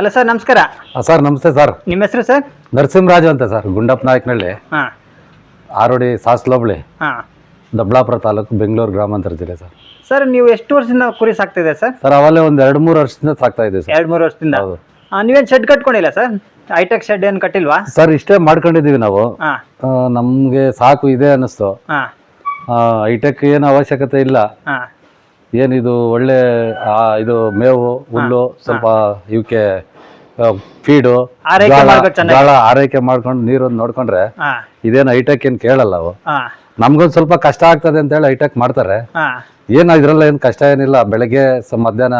ಅಲ್ಲ ಸರ್ ನಮಸ್ಕಾರ. ಸರ್ ನಮಸ್ತೆ ಸರ್. ನಿಮ್ಮ ಹೆಸರು ಸರ್? ನರಸಿಂಹರಾಜು ಅಂತ ಸರ್ ಗುಂಡಪ್ಪ ನಾಯಕನಹಳ್ಳಿ ಹಾಂ. ಆರೋಡಿ ಸಾಸ್ಲೋಬಳಿ. ಹಾ. ದೊಡ್ಡಬಳ್ಳಾಪುರ ತಾಲೂಕು ಬೆಂಗಳೂರು ಗ್ರಾಮಾಂತರ ಜಿಲ್ಲೆ ಸರ್. ಸರ್ ನೀವು ಎಷ್ಟು ವರ್ಷದಿಂದ ಕುರಿ ಸಾಕ್ತಿದೆ ಸರ್? ಸರ್ ಅವಲ್ಲೇ ಒಂದು ಎರಡು ಮೂರು ವರ್ಷದಿಂದ ಸಾಕ್ತಾ ಇದ್ದೀವಿ ಸರ್. ಎರಡು ಮೂರು ವರ್ಷದಿಂದ? ಹೌದು. ಆ, ನೀವೇನ್ ಶೆಡ್ ಕಟ್ಕೊಂಡಿಲ್ಲ ಸರ್? ಹೈಟೆಕ್ ಶೆಡ್ ಏನು ಕಟ್ಟಿಲ್ವಾ? ಸರ್ ಇಷ್ಟೇ ಮಾಡ್ಕೊಂಡಿದ್ದೀವಿ ನಾವು. ಹಾ. ನಮಗೆ ಸಾಕು ಇದೆ ಅನ್ನಿಸ್ತು. ಹಾ. ಹೈಟೆಕ್ ಏನು ಅವಶ್ಯಕತೆ ಇಲ್ಲ. ಹಾಂ. ಏನಿದು ಒಳ್ಳೆ ಆ, ಇದು ಮೇವು ಹುಲ್ಲು ಸ್ವಲ್ಪ ಇವಕ್ಕೆ ಫೀಡು ಆರೈಕೆ ಮಾಡ್ಬೇಕು ಚೆನ್ನಾಗಿ. ಜೋಳ ಆರೈಕೆ ಮಾಡ್ಕೊಂಡು ನೀರು ನೋಡ್ಕೊಂಡ್ರೆ ಹಾಂ. ಇದೇನು ಹೈಟೆಕ್ ಏನ್ ಕೇಳಲ್ಲ ಅವು. ನಮ್ಗೊಂದ್ ನಮ್ಗೊಂದು ಸ್ವಲ್ಪ ಕಷ್ಟ ಆಗ್ತದೆ ಅಂತ ಹೇಳಿ ಹೈಟೆಕ್ ಮಾಡ್ತಾರೆ. ಹಾಂ. ಏನು ಇದರಲ್ಲ ಏನು ಕಷ್ಟ ಏನಿಲ್ಲ. ಬೆಳಗ್ಗೆ ಸ ಮಧ್ಯಾಹ್ನ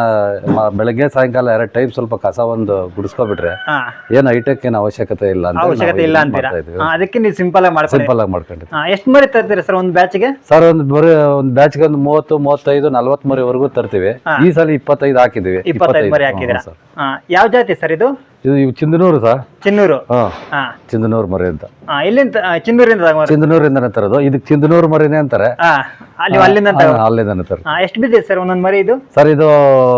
ಮ- ಬೆಳಗ್ಗೆ ಸಾಯಂಕಾಲ ಎರಡು ಟೈಮ್ ಸ್ವಲ್ಪ ಕಸ ಒಂದು ಗುಡಿಸ್ಕೊಬಿಟ್ರೆ ಹಾಂ. ಏನು ಹೈಟೆಕ್ ಏನು ಅವಶ್ಯಕತೆ ಇಲ್ಲ ಅಂತ ಅವಶ್ಯಕತೆ ಇಲ್ಲ ಅಂತೀರಾ? ಹಾಂ, ಅದಕ್ಕೆ ನೀವು ಸಿಂಪಲ್ ಆಗಿ ಮಾಡ್ಕೊಳ್ಳಿ ಸಿಂಪಲ್ ಆಗಿ ಮಾಡ್ಕೊಂಡಿದ್ವಿ. ಹಾಂ ಎಷ್ಟು ಮರಿ ತರ್ತೀರಾ ಸರ್ ಒಂದು ಬ್ಯಾಚ್ಗೆ ಸರ್ ಒಂದು ಬರೀ ಒಂದು ಬ್ಯಾಚ್ಗೆ ಒಂದು ಮೂವತ್ತು ಮೂವತ್ತೈದು ನಲ್ವತ್ತು ಮರಿವರೆಗೂ ತರ್ತೀವಿ. ಈ ಸಲ ಇಪ್ಪತ್ತೈದು ಹಾಕಿದ್ವಿ. ಇಪ್ಪತ್ತೈದು ಮರಿ ಹಾಂ ಯಾವ ಜಾತಿ ಸರ್ ಇದು? ಇದು ಇವು ಚಿಂದನೂರು ಸರ್. ಚಿನ್ನೂರು. ಹಾಂ. ಹಾಂ. ಚಿಂದನೂರು ಮರಿ ಅಂತ. ಇಲ್ಲಿಂದ ಚಿಂದನೂರಿಂದ ಆ, ಚಿನ್ನೂರಿಂದ ತಗೊಂಡ್ಬರ್ತೀರಾ? ಚಿಂದನೂರಿಂದನೇ ತರೋದು. ಇದಕ್ಕೆ ಚಿಂದನೂರು ಮರಿನೇ ಅಂತಾರೆ. ಹಾಂ ಅಲ್ಲಿ ಅಲ್ಲಿಂದ ಹಾ, ಅಲ್ಲಿಂದನೇ. ಹಾಂ ಎಷ್ಟು ಬಿದ್ದಿದೆ ಸರ್ ಒಂದೊಂದು ಮರಿ ಇದು? ಸರ್ ಇದು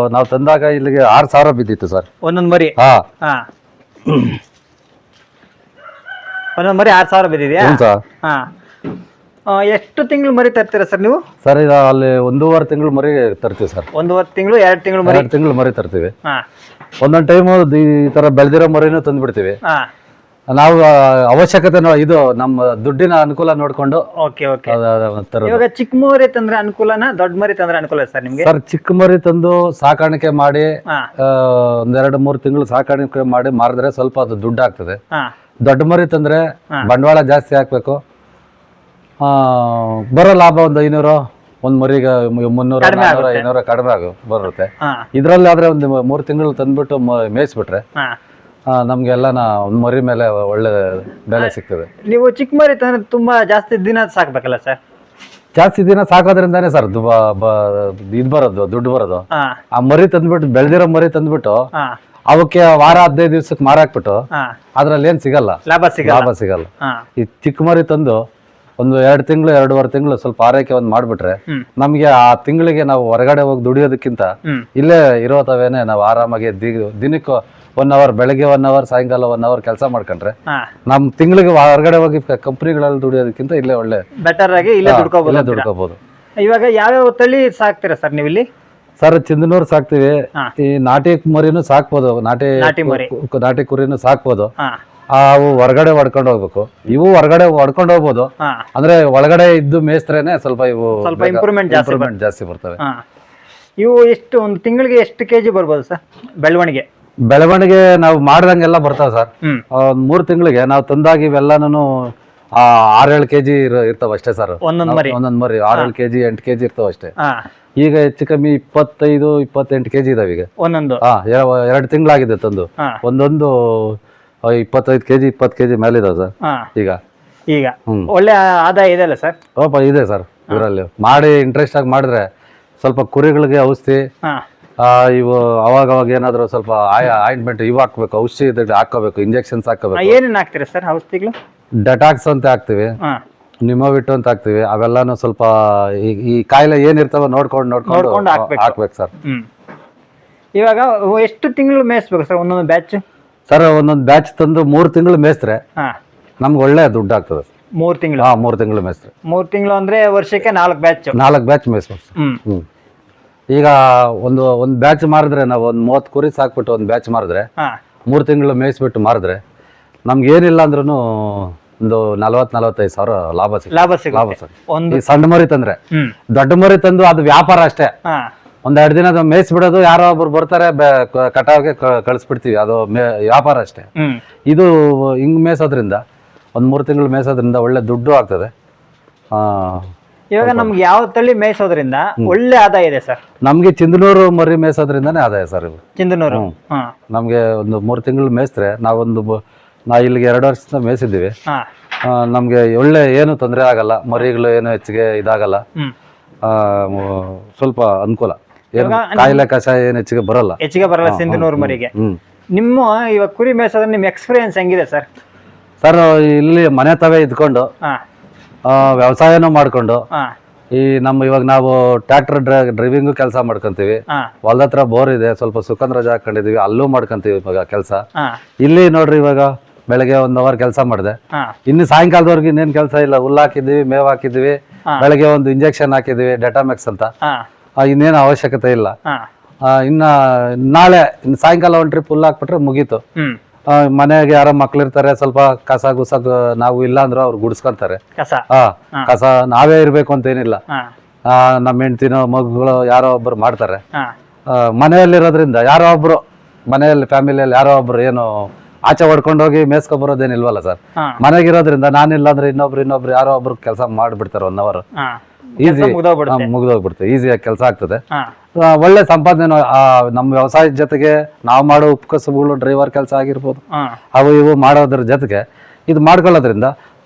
ನಾವು ತಂದಾಗ ಇಲ್ಲಿಗೆ ಆರು ಸಾವಿರ ಬಿದ್ದಿತ್ತು ಸರ್. ಒಂದೊಂದು ಮರಿ? ಹಾ. ಹಾ. ಒಂದೊಂದು ಮರಿ ಆರು ಸಾವಿರ ಬಿದ್ದಿದೆಯಾ? ಹ್ಞೂ ಸರ್. ಹಾ. ಆ, ಎಷ್ಟು ತಿಂಗಳು ಮರಿ ತರ್ತೀರಾ ಸರ್ ನೀವು? ಸರ್ ಇದು ಅಲ್ಲಿ ಒಂದೂವರೆ ತಿಂಗಳು ಮರಿ ತರ್ತೀವಿ ಸರ್. ಒಂದೂವರೆ ತಿಂಗಳು ಎರಡು ತಿಂಗಳು ಮರಿ? ಎರಡು ತಿಂಗಳು ಮರಿ ತರ್ತೀವಿ. ಹಾ. ಒಂದೊಂದು ಟೈಮು ಈ ಥರ ಬೆಳೆದಿರೋ ಮರಿನೂ ತಂದ್ಬಿಡ್ತೀವಿ. ಹಾ. ನಾವು ಅವಶ್ಯಕತೆ ಇದು ನಮ್ಮ ದುಡ್ಡಿನ ಅನುಕೂಲ ನೋಡ್ಕೊಂಡು ಓಕೆ ಓಕೆ. ಇವಾಗ ಚಿಕ್ಕ ಮರಿ ತಂದ್ರೆ ಅನುಕೂಲನ ದೊಡ್ಡ ಮರಿ ತಂದ್ರೆ ಅನುಕೂಲ ಸರ್ ನಿಮ್ಗೆ? ಸರ್ ಚಿಕ್ಕ ಮರಿ ತಂದು ಸಾಕಾಣಿಕೆ ಮಾಡಿ ಒಂದೆರಡು ಮೂರು ತಿಂಗಳು ಸಾಕಾಣಿಕೆ ಮಾಡಿ ಮಾರಿದ್ರೆ ಸ್ವಲ್ಪ ಅದು ದುಡ್ಡು ಆಗ್ತದೆ. ದೊಡ್ಡ ಮರಿ ತಂದ್ರೆ ಬಂಡವಾಳ ಜಾಸ್ತಿ ಹಾಕ್ಬೇಕು. ಆ, ಬರೋ ಲಾಭ ಒಂದು ಐನೂರು ಒಂದ್ ಮರಿಗೆ ಮುನ್ನೂರ ನಾನ್ನೂರು ಕಡಿಮೆ ಆಗು ಬರುತ್ತೆ. ಇದ್ರಲ್ಲಿ ಆದ್ರೆ ಒಂದು ಮೂರು ತಿಂಗಳು ತಂದ್ಬಿಟ್ಟು ಮೇಯಿಸ್ಬಿಟ್ರೆ ನಮ್ಗೆಲ್ಲನ ಒಂದು ಮರಿ ಮೇಲೆ ಒಳ್ಳೆ ಬೆಲೆ ಸಿಗ್ತದೆ. ನೀವು ಚಿಕ್ಕ ಮರಿ ತುಂಬಾ ಜಾಸ್ತಿ ದಿನ ಸಾಕ್ಬೇಕಲ್ಲ ಸರ್? ಜಾಸ್ತಿ ದಿನ ಸಾಕೋದ್ರಿಂದಾನೇ ಸರ್ ಇದು ಬರೋದು ದುಡ್ಡು ಬರೋದು. ಆ ಮರಿ ತಂದ್ಬಿಟ್ಟು ಬೆಳೆದಿರೋ ಮರಿ ತಂದ್ಬಿಟ್ಟು ಅವಕ್ಕೆ ವಾರ ಹದಿನೈದು ದಿವ್ಸಕ್ಕೆ ಮಾರಾಕ್ಬಿಟ್ಟು ಅದ್ರಲ್ಲಿ ಏನು ಸಿಗಲ್ಲ? ಲಾಭ ಸಿಗಲ್ಲ. ಲಾಭ ಸಿಗಲ್ಲ. ಈ ಚಿಕ್ಕ ಮರಿ ತಂದು ಒಂದು ಎರಡು ತಿಂಗಳು ಎರಡೂವರೆ ತಿಂಗಳು ಸ್ವಲ್ಪ ಆರೈಕೆ ಒಂದು ಮಾಡಿಬಿಟ್ರೆ. ನಮಗೆ ಆ ತಿಂಗಳಿಗೆ ನಾವು ಹೊರಗಡೆ ಹೋಗಿ ದುಡಿಯೋದಕ್ಕಿಂತ ಇಲ್ಲೇ ಇರೋತವೇನೆ ನಾವು ಆರಾಮಾಗಿ ದಿನಕ್ಕೆ ಒನ್ ಅವರ್ ಬೆಳಗ್ಗೆ ಒನ್ ಅವರ್ ಸಾಯಂಕಾಲ ಒನ್ ಅವರ್ ಕೆಲಸ ಮಾಡ್ಕೊಂಡ್ರೆ ನಮ್ ತಿಂಗಳಿಗೆ ಹೊರಗಡೆ ಹೋಗಿ ಕಂಪ್ನಿಗಳಲ್ಲಿ ದುಡಿಯೋದಕ್ಕಿಂತ ಇಲ್ಲೇ ಒಳ್ಳೆ ಬೆಟರ್ ಆಗಿ ಇಲ್ಲೇ ದುಡ್ಕೋಬಹುದು ಇಲ್ಲೇ ದುಡ್ಕೋಬಹುದು ಇವಾಗ ಯಾವ್ಯಾವ ತಳಿ ಸಾಕ್ತೀರಾ ಸರ್ ನೀವು ಇಲ್ಲಿ ಸರ್ ಚಿಂದನೂರು ಸಾಕ್ತಿವಿ. ಈ ನಾಟಿ ಮರಿನೂ ಸಾಕ್ಬೋದು. ನಾಟಿ ನಾಟಿ ಕುರಿನೂ ಸಾಕ್ಬೋದು. ಅವು ಹೊರಗಡೆ ಹೊಡ್ಕೊಂಡು ಹೋಗ್ಬೇಕು. ಇವು ಹೊರಗಡೆ ಹೊಡ್ಕೊಂಡು ಹೋಗ್ಬೋದು. ಅಂದ್ರೆ ಒಳಗಡೆ ಇದ್ದು ಮೇಸ್ತ್ರೇನೆ ಸ್ವಲ್ಪ ಇವು ಸ್ವಲ್ಪ ಜಾಸ್ತಿ ಇಂಪ್ರೂವ್ಮೆಂಟ್ ಜಾಸ್ತಿ ಬರ್ತವೆ. ಇವು ಎಷ್ಟು ಒಂದು ತಿಂಗಳಿಗೆ ಎಷ್ಟು ಕೆಜಿ ಬರ್ಬೋದು ಸರ್ ಬೆಳವಣಿಗೆ? ಬೆಳವಣಿಗೆ ನಾವು ಮಾಡ್ದಂಗೆಲ್ಲ ಬರ್ತಾವೆ ಸರ್. ಒಂದ್ ಮೂರ್ ತಿಂಗಳಿಗೆ ನಾವು ತಂದಾಗಿ ಇವೆಲ್ಲಾನು ಆರೇಳು ಕೆಜಿ ಇರ್ತಾವ ಅಷ್ಟೇ ಸರ್. ಒಂದೊಂದ್ ಮರಿ. ಒಂದೊಂದ್ ಮರಿ ಆರೇಳು ಕೆಜಿ ಎಂಟು ಕೆಜಿ ಇರ್ತಾವ ಅಷ್ಟೇ. ಈಗ ಹೆಚ್ಚು ಕಮ್ಮಿ ಇಪ್ಪತ್ತೈದು ಇಪ್ಪತ್ತೆಂಟು ಕೆಜಿ ಇದಾವೆ ಈಗ. ಒಂದೊಂದು. ಹಾ ಎರಡು ತಿಂಗಳಾಗಿದೆ ತಂದು. ಒಂದೊಂದು ಇಪ್ಪತ್ತೈದು ಕೆಜಿ ಇಪ್ಪತ್ತು ಕೆಜಿ ಮೇಲೆ ಇದಾವೆ ಸರ್. ಈಗ. ಈಗ. ಒಳ್ಳೆ ಆದಾಯ ಇದೆ ಅಲ್ಲ ಸರ್ ಓಪ ಇದೆ ಸರ್ ಇದರಲ್ಲಿ. ಮಾಡಿ ಇಂಟ್ರೆಸ್ಟ್ ಆಗಿ ಮಾಡಿದ್ರೆ ಸ್ವಲ್ಪ ಕುರಿಗಳಿಗೆ ಔಷಧಿ ಇವು ಅವಾಗ ಅವಾಗ ಏನಾದ್ರು ಸ್ವಲ್ಪ ಆಯಿಂಟ್ಮೆಂಟ್ ಇವು ಹಾಕ್ಬೇಕು ಔಷಧಿ ಹಾಕೋಬೇಕು ಇಂಜೆಕ್ಷನ್ಸ್ ಹಾಕೋಬೇಕು. ಏನೇನು ಹಾಕ್ತೀರಾ ಸರ್ ಔಷಧಿಗಳು? ಡಟಾಕ್ಸ್ ಅಂತ ಹಾಕ್ತಿವಿ. ನಿಮೋವಿಟ್ ಅಂತ ಹಾಕ್ತಿವಿ. ಅವೆಲ್ಲಾನು ಸ್ವಲ್ಪ ಈ- ಕಾಯಿಲೆ ಏನಿರ್ತಾವ ನೋಡ್ಕೊಂಡು ನೋಡ್ಕೊಂಡು ಹಾಕ್ಬೇಕು. ಸರ್. ಇವಾಗ ಎಷ್ಟು ತಿಂಗಳು ಮೇಯಿಸ್ಬೇಕು ಸರ್ ಒಂದೊಂದು ಬ್ಯಾಚ್? ಸರ್ ಒಂದೊಂದು ಬ್ಯಾಚ್ ತಂದು ಮೂರು ತಿಂಗಳು ಮೇಯಿಸ್ರೆ ನಮ್ಗೆ ಒಳ್ಳೆ ದುಡ್ಡು ಆಗ್ತದೆ ಮೂರು ತಿಂಗಳು? ಹಾ ಮೂರು ತಿಂಗಳು ಮೇಯಿಸ್ರೆ ಮೂರು ತಿಂಗಳು ಅಂದ್ರೆ ವರ್ಷಕ್ಕೆ ನಾಲ್ಕು ಬ್ಯಾಚ್. ನಾಲ್ಕು ಬ್ಯಾಚ್ ಮೇಯಿಸ್ಬೇಕು ಹ್ಮ್. ಈಗ ಒಂದು ಒಂದು ಬ್ಯಾಚ್ ಮಾರಿದ್ರೆ ನಾವು ಒಂದು ಮೂವತ್ತು ಕುರಿ ಸಾಕ್ಬಿಟ್ಟು ಒಂದು ಬ್ಯಾಚ್ ಮಾರಿದ್ರೆ ಹಾ. ಮೂರು ತಿಂಗಳು ಮೇಯಿಸ್ಬಿಟ್ಟು ಮಾರಿದ್ರೆ ನಮ್ಗೆ ಏನಿಲ್ಲ ಅಂದ್ರೂ ಒಂದು ನಲ್ವತ್ತು ನಲವತ್ತೈದು ಸಾವಿರ ಲಾಭ ಸಿಗುತ್ತೆ. ಲಾಭ ಲಾಭ ಸಿಗುತ್ತೆ. ಒಂದು ಈ ಸಣ್ಣ ಮರಿ ತಂದ್ರೆ. ಹ್ಮ್. ದೊಡ್ಡ ಮರಿ ತಂದು ಅದು ವ್ಯಾಪಾರ ಅಷ್ಟೇ. ಹಾ. ಒಂದ್ ಎರಡು ದಿನ ಅದು ಮೇಯಿಸ್ಬಿಡೋದು ಯಾರೋ ಒಬ್ರು ಬರ್ತಾರೆ ಬೆ- ಕ- ಕಟಾವ್ಗೆ ಕ- ಕಳಿಸ್ಬಿಡ್ತೀವಿ. ಅದು ಮೇ ವ್ಯಾಪಾರ ಅಷ್ಟೇ. ಹ್ಮ್. ಇದು ಹಿಂಗ್ ಮೇಯ್ಸೋದ್ರಿಂದ ಒಂದು ಮೂರು ತಿಂಗಳು ಮೇಯ್ಸೋದ್ರಿಂದ ಒಳ್ಳೆ ದುಡ್ಡು ಆಗ್ತದೆ. ಆ, ಇವಾಗ ನಮ್ಗೆ ಯಾವ ತಳಿ ಮೇಯಿಸೋದ್ರಿಂದ ಒಳ್ಳೆ ಆದಾಯ ಇದೆ ಸರ್. ನಮ್ಗೆ ಚಿಂದನೂರು ಮರಿ ಮೇಯ್ಸೋದ್ರಿಂದನೇ ಆದಾಯ ಸರ್ ಇವು ಚಿಂದನೂರು. ಹಾ. ನಮಗೆ ಒಂದು ಮೂರು ತಿಂಗಳು ಮೇಯಿಸಿದ್ರೆ ನಾವೊಂದು ಬ- ನಾ ಇಲ್ಲಿಗೆ ಎರಡು ವರ್ಷದಿಂದ ಮೇಯಿಸಿದ್ದೀವಿ. ಹಾ. ಆ, ನಮ್ಗೆ ಒಳ್ಳೆ ಏನು ತೊಂದರೆ ಆಗಲ್ಲ ಮರಿಗಳು ಏನು ಹೆಚ್ಚಿಗೆ ಇದಾಗಲ್ಲ. ಹ್ಮ್. ಆ, ಮ- ಸ್ವಲ್ಪ ಅನುಕೂಲ. ಏನು ಕಾಯಿಲೆ ಕಷಾಯ ಏನು ಹೆಚ್ಚಿಗೆ ಬರಲ್ಲ. ಹೆಚ್ಚಿಗೆ ಬರಲ್ಲ ಸಿಂಧನೂರು ಮರಿಗೆ. ಹ್ಮ್. ನಿಮ್ಮ ಇವಾಗ ಕುರಿ ಮೇಯಿಸೋದ್ರೆ ನಿಮ್ಮ ಎಕ್ಸ್ಪೀರಿಯನ್ಸ್ ಹೆಂಗಿದೆ ಸರ್? ಸರ್ ಇಲ್ಲಿ ಮನೆ ತವೇ ಇದ್ಕೊಂಡು ಹಾ. ವ್ಯವಸಾಯನೂ ಮಾಡ್ಕೊಂಡು ಈ ನಮ್ಮ ಇವಾಗ ನಾವು ಟ್ರ್ಯಾಕ್ಟರ್ ಡ್ರೈವಿಂಗು ಕೆಲಸ ಮಾಡ್ಕೊಂತೀವಿ. ಹೊಲ್ದ ಹತ್ರ ಬೋರ್ ಇದೆ ಸ್ವಲ್ಪ ಸುಖಂದ್ರ ಜಾಗ ಹಾಕೊಂಡಿದೀವಿ ಅಲ್ಲೂ ಮಾಡ್ಕೊಂತೀವಿ ಇವಾಗ ಕೆಲಸ. ಇಲ್ಲಿ ನೋಡ್ರಿ ಇವಾಗ ಬೆಳಗ್ಗೆ ಒಂದ್ ಅವರ್ ಕೆಲಸ ಮಾಡಿದೆ. ಇನ್ನು ಸಾಯಂಕಾಲದವರೆಗೆ ಇನ್ನೇನು ಕೆಲಸ ಇಲ್ಲ ಹುಲ್ಲು ಹಾಕಿದ್ದೀವಿ ಮೇವು ಹಾಕಿದ್ದೀವಿ ಹಾ. ಬೆಳಗ್ಗೆ ಒಂದು ಇಂಜೆಕ್ಷನ್ ಹಾಕಿದ್ದೀವಿ ಮ್ಯಾಕ್ಸ್ ಅಂತ. ಇನ್ನೇನು ಅವಶ್ಯಕತೆ ಇಲ್ಲ. ಇನ್ನ ನಾಳೆ ಇನ್ನು ಸಾಯಂಕಾಲ ಒಂದು ಟ್ರಿಪ್ ಹುಲ್ಲು ಹಾಕ್ಬಿಟ್ರೆ ಮುಗೀತು. ಮನೆಗೆ ಯಾರೋ ಮಕ್ಳಿರ್ತಾರೆ ಸ್ವಲ್ಪ ಕಸ ಗುಸ ನಾವು ಇಲ್ಲ ಅಂದ್ರೆ ಅವ್ರು ಗುಡಿಸ್ಕೊಂತಾರೆ. ಕಸ? ಹ. ಕಸ ನಾವೇ ಇರ್ಬೇಕು ಅಂತ ಏನಿಲ್ಲ ಆ, ನಮ್ಮ ಹೆಂಡ್ತಿನೋ ಮಗುಗಳು ಯಾರೋ ಒಬ್ರು ಮಾಡ್ತಾರೆ. ಹಾ. ಆ, ಮನೆಯಲ್ಲಿರೋದ್ರಿಂದ ಯಾರೋ ಒಬ್ರು ಮನೆಯಲ್ಲಿ ಫ್ಯಾಮಿಲಿಯಲ್ಲಿ ಯಾರೋ ಒಬ್ರು ಏನು ಆಚೆ ಹೊಡ್ಕೊಂಡು ಹೋಗಿ ಮೇಸ್ಕೊ ಬರೋದೇನಿಲ್ವಲ್ಲ ಸರ್? ಹಾ. ಮನೆಗಿರೋದ್ರಿಂದ ನಾನಿಲ್ಲ ಅಂದ್ರೆ ಇನ್ನೊಬ್ರು ಇನ್ನೊಬ್ರು ಯಾರೋ ಒಬ್ರು ಕೆಲಸ ಮಾಡ್ಬಿಡ್ತಾರೆ ಒನ್ ಅವರ್ ಹಾ. ಈಸಿ ಮುಗ್ದೋಗ್ಬಿಡುತ್ತೆ. ಮುಗಿದೋಗ್ಬಿಡುತ್ತೆ. ಈಸಿಯಾಗಿ ಕೆಲಸ ಆಗ್ತದೆ. ಆ, ಒಳ್ಳೆ ಸಂಪಾದನೆ ಆ, ನಮ್ಮ ವ್ಯವಸಾಯದ ಜೊತೆಗೆ ನಾವು ಮಾಡೋ ಉಪಕಸಬುಗಳು ಡ್ರೈವರ್ ಕೆಲಸ ಆಗಿರ್ಬೋದು. ಹಾ. ಅವು ಇವು ಮಾಡೋದ್ರ ಜೊತೆಗೆ ಇದು ಮಾಡ್ಕೊಳ್ಳೋದ್ರಿಂದ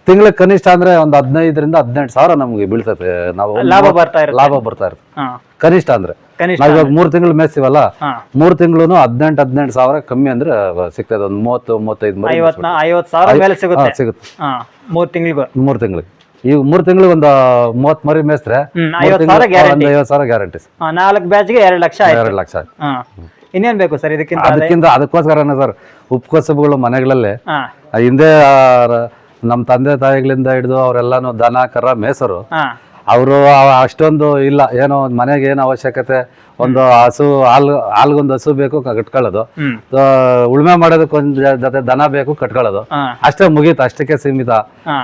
ತಿಂಗಳ ಕನಿಷ್ಠ ಅಂದ್ರೆ ಒಂದು ಹದಿನೈದರಿಂದ ಹದಿನೆಂಟು ಸಾವಿರ ನಮಗೆ ಬೀಳ್ತದೆ. ನಾವು ಲಾಭ ಬರ್ತಾ ಇರುತ್ತೆ. ಲಾಭ ಬರ್ತಾ ಇರುತ್ತೆ. ಹಾ. ಕನಿಷ್ಠ ಅಂದ್ರೆ. ಕನಿಷ್ಠ ನಾವು ಇವಾಗ ಮೂರು ತಿಂಗಳು ಮೇಸಿವಲ್ಲ ಹಾ. ಮೂರು ತಿಂಗಳು ಹದಿನೆಂಟು ಹದಿನೆಂಟು ಸಾವಿರ ಕಮ್ಮಿ ಅಂದ್ರೆ ಸಿಗ್ತದೆ. ಒಂದು ಮೂವತ್ತು ಮೂವತ್ತೈದು ಮರಿ ಐವತ್ನ ಐವತ್ ಸಾವಿರ ಮೇಲೆ ಸಿಗುತ್ತೆ. ಸಿಗುತ್ತೆ. ಹಾ ಮೂರ್ ತಿಂಗಳಿಗೂ. ಮೂರು ತಿಂಗಳಿಗೆ. ಈಗ ಮೂರು ತಿಂಗಳಿಗೆ ಒಂದು ಮೂವತ್ತು ಮರಿ ಮೇಸ್ತ್ರೆ. ಒಂದು ಐವತ್ತು ಸಾವಿರ ಗ್ಯಾರಂಟಿ ನಾಲ್ಕು ಬ್ಯಾಚ್ಗೆ ಎರಡು ಲಕ್ಷ ಎರಡು ಲಕ್ಷ ಇನ್ನೇನ್ ಬೇಕು ಸರ್ ಇದಕ್ಕಿಂತ ಅದೇ? ಅದಕ್ಕಿಂತ ಅದಕ್ಕೋಸ್ಕರನೇ ಸರ್ ಉಪಕಸಬುಗಳು ಮನೆಗಳಲ್ಲಿ ಹಿಂದೆ ನಮ್ಮ ತಂದೆ ತಾಯಿಗಳಿಂದ ಹಿಡಿದು ಅವರೆಲ್ಲಾನು ದನ ಕರ ಮೇಸರು ಅವರು ಅಷ್ಟೊಂದು ಇಲ್ಲ ಏನೋ ಒಂದು ಮನೆಗೆ ಏನು ಅವಶ್ಯಕತೆ ಒಂದು ಹಸು ಹಾಲು ಹಾಲ್ಗೊಂದು ಹಸು ಬೇಕು ಕ- ಕಟ್ಕೊಳ್ಳೋದು. ಉಳ್ಮೆ ಆ, ಉಳುಮೆ ಮಾಡೋದಕ್ಕೆ ಒಂದು ಜೊತೆ ದನ ಬೇಕು ಕಟ್ಕೊಳ್ಳೋದು. ಅಷ್ಟೇ ಮುಗೀತು ಅಷ್ಟಕ್ಕೆ ಸೀಮಿತ.